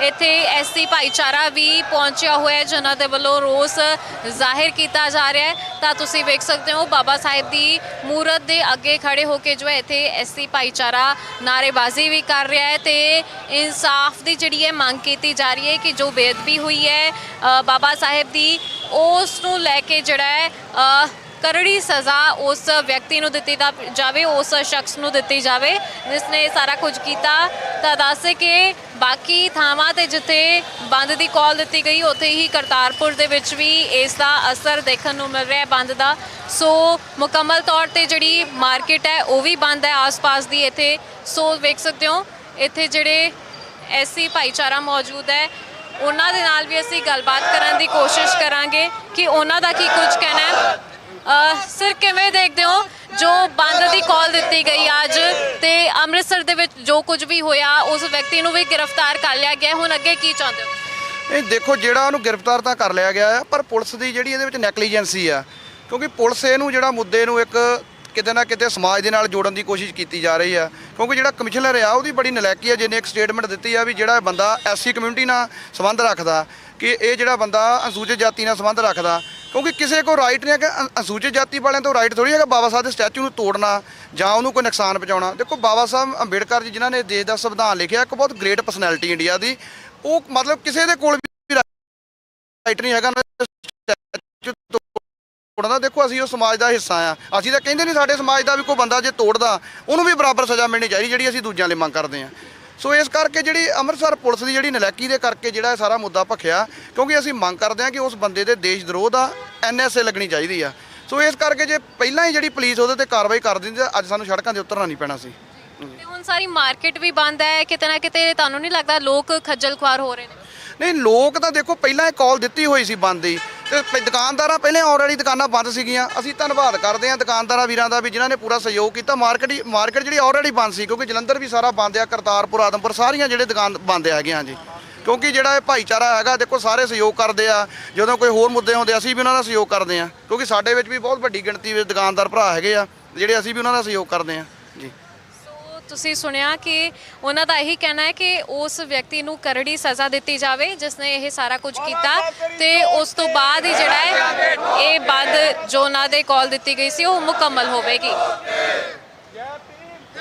ਇੱਥੇ ਐਸਸੀ ਭਾਈਚਾਰਾ ਵੀ ਪਹੁੰਚਿਆ ਹੋਇਆ ਹੈ, ਜਿਨ੍ਹਾਂ ਦੇ ਵੱਲੋਂ ਰੋਸ ਜ਼ਾਹਿਰ ਕੀਤਾ ਜਾ ਰਿਹਾ ਹੈ। ਤਾਂ ਤੁਸੀਂ ਵੇਖ ਸਕਦੇ ਹੋ, ਬਾਬਾ ਸਾਹਿਬ ਦੀ ਮੂਰਤ ਦੇ ਅੱਗੇ ਖੜੇ ਹੋ ਕੇ ਜੋ ਹੈ, ਇੱਥੇ ਐਸਸੀ ਭਾਈਚਾਰਾ ਨਾਰੇਬਾਜ਼ੀ ਵੀ ਕਰ ਰਿਹਾ ਹੈ ਤੇ ਇਨਸਾਫ ਦੀ ਜਿਹੜੀ ਹੈ, ਮੰਗ ਕੀਤੀ ਜਾ ਰਹੀ ਹੈ ਕਿ ਜੋ ਬੇਅਦਬੀ ਹੋਈ ਹੈ ਬਾਬਾ ਸਾਹਿਬ ਦੀ, ਉਸ ਨੂੰ ਲੈ ਕੇ ਜਿਹੜਾ ਹੈ ਕਰੜੀ ਸਜ਼ਾ ਉਸ ਵਿਅਕਤੀ ਨੂੰ ਦਿੱਤੀ ਦਾ- ਜਾਵੇ, ਉਸ ਸ਼ਖਸ ਨੂੰ ਦਿੱਤੀ ਜਾਵੇ, ਜਿਸ ਨੇ ਸਾਰਾ ਕੁਝ ਕੀਤਾ। ਤਾਂ ਦੱਸੇ ਕਿ ਬਾਕੀ ਥਾਵਾਂ ਤੇ ਜਿੱਥੇ ਬੰਦ ਦੀ ਕਾਲ ਦਿੱਤੀ ਗਈ, ਉੱਥੇ ਹੀ ਕਰਤਾਰਪੁਰ ਦੇ ਵਿੱਚ ਵੀ ਇਸ ਦਾ ਅਸਰ ਦੇਖਣ ਨੂੰ ਮਿਲ ਰਿਹਾ ਹੈ ਬੰਦ ਦਾ। ਸੋ ਮੁਕੰਮਲ ਤੌਰ ਤੇ ਜਿਹੜੀ ਮਾਰਕੀਟ ਹੈ, ਉਹ ਵੀ ਬੰਦ ਹੈ ਆਸ-ਪਾਸ ਦੀ ਇੱਥੇ। ਸੋ ਵੇਖ ਸਕਦੇ ਹੋ, ਇੱਥੇ ਜਿਹੜੇ ਐਸੀ ਭਾਈਚਾਰਾ ਮੌਜੂਦ ਹੈ, ਉਹਨਾਂ ਦੇ ਨਾਲ ਵੀ ਅਸੀਂ ਗੱਲਬਾਤ ਕਰਨ ਦੀ ਕੋਸ਼ਿਸ਼ ਕਰਾਂਗੇ ਕਿ ਉਹਨਾਂ ਦਾ ਕੀ ਕੁਝ ਕਹਿਣਾ ਹੈ। ਸਰ, ਕਿਵੇਂ ਦੇਖਦੇ ਹੋ ਜੋ ਬੰਦ ਦੀ ਕਾਲ ਦਿੱਤੀ ਗਈ ਅੱਜ ਤੇ ਅੰਮ੍ਰਿਤਸਰ ਦੇ ਵਿੱਚ ਜੋ ਕੁਝ ਵੀ ਹੋਇਆ, ਉਸ ਵਿਅਕਤੀ ਨੂੰ ਵੀ ਗ੍ਰਿਫਤਾਰ ਕਰ ਲਿਆ ਗਿਆ ਹੁਣ ਅੱਗੇ ਕੀ ਚਾਹੁੰਦੇ ਹੋ? ਇਹ ਦੇਖੋ, ਜਿਹੜਾ ਉਹਨੂੰ ਗ੍ਰਿਫਤਾਰ ਤਾਂ ਕਰ ਲਿਆ ਗਿਆ ਹੈ ਪਰ ਪੁਲਿਸ ਦੀ ਜਿਹੜੀ ਇਹਦੇ ਵਿੱਚ ਨੈਗਲੀਜੈਂਸੀ ਆ, ਕਿਉਂਕਿ ਪੁਲਿਸ ਇਹਨੂੰ ਜਿਹੜਾ ਮੁੱਦੇ ਨੂੰ ਇੱਕ ਕਿਤੇ ਨਾ ਕਿਤੇ ਸਮਾਜ ਦੇ ਨਾਲ ਜੋੜਨ ਦੀ ਕੋਸ਼ਿਸ਼ ਕੀਤੀ ਜਾ ਰਹੀ ਆ, ਕਿਉਂਕਿ ਜਿਹੜਾ ਕਮਿਸ਼ਨਰ ਆ, ਉਹਦੀ ਬੜੀ ਨਲਾਇਕੀ ਆ, ਜਿਹਨੇ ਇੱਕ ਸਟੇਟਮੈਂਟ ਦਿੱਤੀ ਆ ਵੀ ਜਿਹੜਾ ਬੰਦਾ ਐਸਸੀ ਕਮਿਊਨਿਟੀ ਨਾਲ ਸੰਬੰਧ ਰੱਖਦਾ ਕਿ ਇਹ ਜਿਹੜਾ ਬੰਦਾ ਅਨੁਸੂਚਿਤ ਜਾਤੀ ਨਾਲ ਸੰਬੰਧ ਰੱਖਦਾ, ਕਿਉਂਕਿ ਕਿਸੇ ਕੋ ਰਾਈਟ ਨਹੀਂ ਹੈ ਕਿ ਅਨ- ਅਨੁਸੂਚਿਤ ਜਾਤੀ ਵਾਲਿਆਂ ਤੋਂ ਰਾਈਟ ਥੋੜੀ ਹੈਗਾ ਬਾਬਾ ਸਾਹਿਬ ਦੇ ਸਟੈਚੂ ਨੂੰ ਤੋੜਨਾ ਜਾਂ ਉਹਨੂੰ ਕੋਈ ਨੁਕਸਾਨ ਪਹੁੰਚਾਉਣਾ। ਦੇਖੋ ਬਾਬਾ ਸਾਹਿਬ ਅੰਬੇਡਕਰ ਜੀ ਜਿਨ੍ਹਾਂ ਨੇ ਦੇਸ਼ ਦਾ ਸੰਵਿਧਾਨ ਲਿਖਿਆ, ਇੱਕ ਬਹੁਤ ਗ੍ਰੇਟ ਪਰਸਨੈਲਿਟੀ ਇੰਡੀਆ ਦੀ, ਉਹ ਮਤਲਬ ਕਿਸੇ ਦੇ ਕੋਲ ਵੀ ਰਾਈਟ ਨਹੀਂ ਹੈਗਾ statue ਤੋੜਨ। ਦੇਖੋ ਅਸੀਂ ਉਹ ਸਮਾਜ ਦਾ ਹਿੱਸਾ ਆ ਅਸੀਂ ਤਾਂ ਕਹਿੰਦੇ ਨਹੀਂ ਸਾਡੇ ਸਮਾਜ ਦਾ ਵੀ ਕੋਈ ਬੰਦਾ ਜੇ ਤੋੜਦਾ, ਉਹਨੂੰ ਵੀ ਬਰਾਬਰ ਸਜ਼ਾ ਮਿਲਣੀ ਚਾਹੀਦੀ ਜਿਹੜੀ ਅਸੀਂ ਦੂਜਿਆਂ ਲਈ ਮੰਗ ਕਰਦੇ ਆ ਸੋ ਇਸ ਕਰਕੇ ਜਿਹੜੀ ਅੰਮ੍ਰਿਤਸਰ ਪੁਲਿਸ ਦੀ ਜਿਹੜੀ ਨਲਾਇਕੀ ਦੇ ਕਰਕੇ ਜਿਹੜਾ ਇਹ ਸਾਰਾ ਮੁੱਦਾ ਭਖਿਆ, ਕਿਉਂਕਿ ਅਸੀਂ ਮੰਗ ਕਰਦੇ ਹਾਂ ਕਿ ਉਸ ਬੰਦੇ ਦੇ ਦੇਸ਼ ਦਰੋਹ ਦਾ ਐਨਐਸਏ ਲੱਗਣੀ ਚਾਹੀਦੀ ਆ। ਸੋ ਇਸ ਕਰਕੇ ਜੇ ਪਹਿਲਾਂ ਹੀ ਜਿਹੜੀ ਪੁਲਿਸ ਉਹਦੇ ਤੇ ਕਾਰਵਾਈ ਕਰ ਦਿੰਦੀ, ਤਾਂ ਅੱਜ ਸਾਨੂੰ ਸੜਕਾਂ ਤੇ ਉਤਰਨਾ ਨਹੀਂ ਪੈਣਾ ਸੀ। ਤੇ ਹੁਣ ਸਾਰੀ ਮਾਰਕੀਟ ਵੀ ਬੰਦ ਹੈ, ਕਿਤੇ ਨਾ ਕਿਤੇ ਤੁਹਾਨੂੰ ਨਹੀਂ ਲੱਗਦਾ ਲੋਕ ਖੱਜਲ ਖੁਆਰ ਹੋ ਰਹੇ ਨੇ? ਨਹੀਂ, ਲੋਕ ਤਾਂ ਦੇਖੋ, ਪਹਿਲਾਂ ਇਹ ਕਾਲ ਦਿੱਤੀ ਹੋਈ ਸੀ ਬੰਦ ਦੀ ਤੇ ਦੁਕਾਨਦਾਰਾਂ ਪਹਿਲੇ ਆਲਰੇਡੀ ਦੁਕਾਨਾਂ ਬੰਦ ਸੀਗੀਆਂ। ਅਸੀਂ ਧੰਨਵਾਦ ਕਰਦੇ ਹਾਂ ਦੁਕਾਨਦਾਰਾਂ ਵੀਰਾਂ ਦਾ ਵੀ ਜਿਨ੍ਹਾਂ ਨੇ ਪੂਰਾ ਸਹਿਯੋਗ ਕੀਤਾ। ਮਾਰਕੀਟ ਮਾਰਕੀਟ ਜਿਹੜੀ ਆਲਰੇਡੀ ਬੰਦ ਸੀ, ਕਿਉਂਕਿ ਜਲੰਧਰ ਵੀ ਸਾਰਾ ਬੰਦ ਆ, ਕਰਤਾਰਪੁਰ, ਆਦਮਪੁਰ, ਸਾਰੀਆਂ ਜਿਹੜੇ ਦੁਕਾਨ ਬੰਦ ਹੈਗੇ ਹਾਂ ਜੀ ਕਿਉਂਕਿ ਜਿਹੜਾ ਇਹ ਭਾਈਚਾਰਾ ਹੈਗਾ, ਦੇਖੋ, ਸਾਰੇ ਸਹਿਯੋਗ ਕਰਦੇ ਆ। ਜਦੋਂ ਕੋਈ ਹੋਰ ਮੁੱਦੇ ਹੁੰਦੇ ਅਸੀਂ ਵੀ ਉਹਨਾਂ ਦਾ ਸਹਿਯੋਗ ਕਰਦੇ ਆ ਕਿਉਂਕਿ ਸਾਡੇ ਵਿੱਚ ਵੀ ਬਹੁਤ ਵੱਡੀ ਗਿਣਤੀ ਵਿੱਚ ਦੁਕਾਨਦਾਰ ਭਰਾ ਹੈਗੇ ਆ, ਜਿਹੜੇ ਅਸੀਂ ਵੀ ਉਹਨਾਂ ਦਾ ਸਹਿਯੋਗ ਕਰਦੇ ਆ ਤੁਸੀਂ ਸੁਣਿਆ ਕਿ ਉਹਨਾਂ ਦਾ ਇਹੀ ਕਹਿਣਾ ਹੈ ਕਿ ਉਸ ਵਿਅਕਤੀ ਨੂੰ ਕਰੜੀ ਸਜ਼ਾ ਦਿੱਤੀ ਜਾਵੇ ਜਿਸ ਨੇ ਇਹ ਸਾਰਾ ਕੁਝ ਕੀਤਾ ਤੇ ਉਸ ਤੋਂ ਬਾਅਦ ਹੀ ਜਿਹੜਾ ਹੈ ਇਹ ਬੰਦ ਜੋ ਉਹਨਾਂ ਦੇ ਕਾਲ ਦਿੱਤੀ ਗਈ ਸੀ ਉਹ ਮੁਕੰਮਲ ਹੋਵੇਗੀ। ਜੈ ਭੀਮ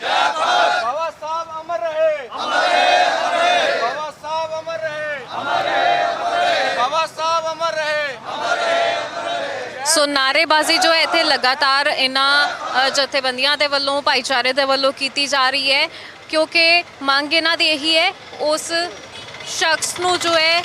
ਜੈ ਭਾਰਤ ਬਾਬਾ ਸਾਹਿਬ ਅਮਰ ਰਹੇ। ਅਮਰ ਰਹੇ ਬਾਬਾ ਸਾਹਿਬ ਅਮਰ ਰਹੇ ਅਮਰ ਰਹੇ ਬਾਬਾ ਸਾਹਿਬ ਅਮਰ ਰਹੇ ਸੋ ਨਾਰੇਬਾਜ਼ੀ ਜੋ ਹੈ ਇੱਥੇ ਲਗਾਤਾਰ ਇਹਨਾਂ ਜਥੇਬੰਦੀਆਂ ਦੇ ਵੱਲੋਂ, ਭਾਈਚਾਰੇ ਦੇ ਵੱਲੋਂ ਕੀਤੀ ਜਾ ਰਹੀ ਹੈ। ਕਿਉਂਕਿ ਮੰਗ ਇਹਨਾਂ ਦੀ ਇਹੀ ਹੈ, ਉਸ ਸ਼ਖਸ ਨੂੰ ਜੋ ਹੈ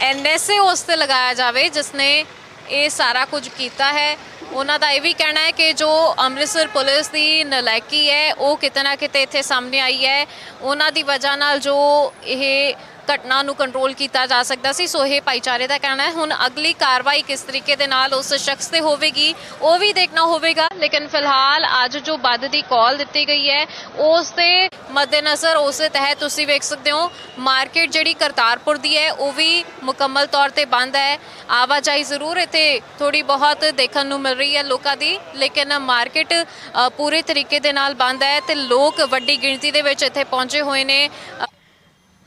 ਐਨਐਸਏ ਉਸ ਤੇ ਲਗਾਇਆ ਜਾਵੇ ਜਿਸ ਨੇ ਇਹ ਸਾਰਾ ਕੁਝ ਕੀਤਾ ਹੈ। ਉਹਨਾਂ ਦਾ ਇਹ ਵੀ ਕਹਿਣਾ ਹੈ ਕਿ ਜੋ ਅੰਮ੍ਰਿਤਸਰ ਪੁਲਿਸ ਦੀ ਨਲਾਇਕੀ ਹੈ, ਉਹ ਕਿਤੇ ਨਾ ਕਿਤੇ ਇੱਥੇ ਸਾਹਮਣੇ ਆਈ ਹੈ। ਉਹਨਾਂ ਦੀ ਵਜ੍ਹਾ ਨਾਲ ਜੋ ਇਹ ਘਟਨਾ ਨੂੰ ਕੰਟਰੋਲ ਕੀਤਾ ਜਾ ਸਕਦਾ ਸੀ। ਸੋ ਇਹ ਭਾਈਚਾਰੇ ਦਾ ਕਹਿਣਾ ਹੈ। ਹੁਣ ਅਗਲੀ ਕਾਰਵਾਈ ਕਿਸ ਤਰੀਕੇ ਦੇ ਨਾਲ ਉਸ ਸ਼ਖਸ ਤੇ ਹੋਵੇਗੀ, ਉਹ ਵੀ ਦੇਖਣਾ ਹੋਵੇਗਾ। ਲੇਕਿਨ ਫਿਲਹਾਲ ਅੱਜ ਜੋ ਬੰਦ ਦੀ ਕਾਲ ਦਿੱਤੀ ਗਈ ਹੈ, ਉਸ ਦੇ ਮੱਦੇਨਜ਼ਰ, ਉਸ ਦੇ ਤਹਿਤ ਤੁਸੀਂ ਵੇਖ ਸਕਦੇ ਹੋ, ਮਾਰਕੀਟ ਜਿਹੜੀ ਕਰਤਾਰਪੁਰ ਦੀ ਹੈ, ਉਹ ਵੀ ਮੁਕੰਮਲ ਤੌਰ ਤੇ ਬੰਦ ਹੈ। ਆਵਾਜਾਈ ਜ਼ਰੂਰ ਇੱਥੇ ਥੋੜੀ ਬਹੁਤ ਦੇਖਣ ਨੂੰ ਮਿਲ ਰਹੀ ਹੈ ਲੋਕਾਂ ਦੀ, ਲੇਕਿਨ ਮਾਰਕੀਟ ਪੂਰੇ ਤਰੀਕੇ ਦੇ ਨਾਲ ਬੰਦ ਹੈ ਤੇ ਲੋਕ ਵੱਡੀ ਗਿਣਤੀ ਦੇ ਵਿੱਚ ਇੱਥੇ ਪਹੁੰਚੇ ਹੋਏ ਨੇ।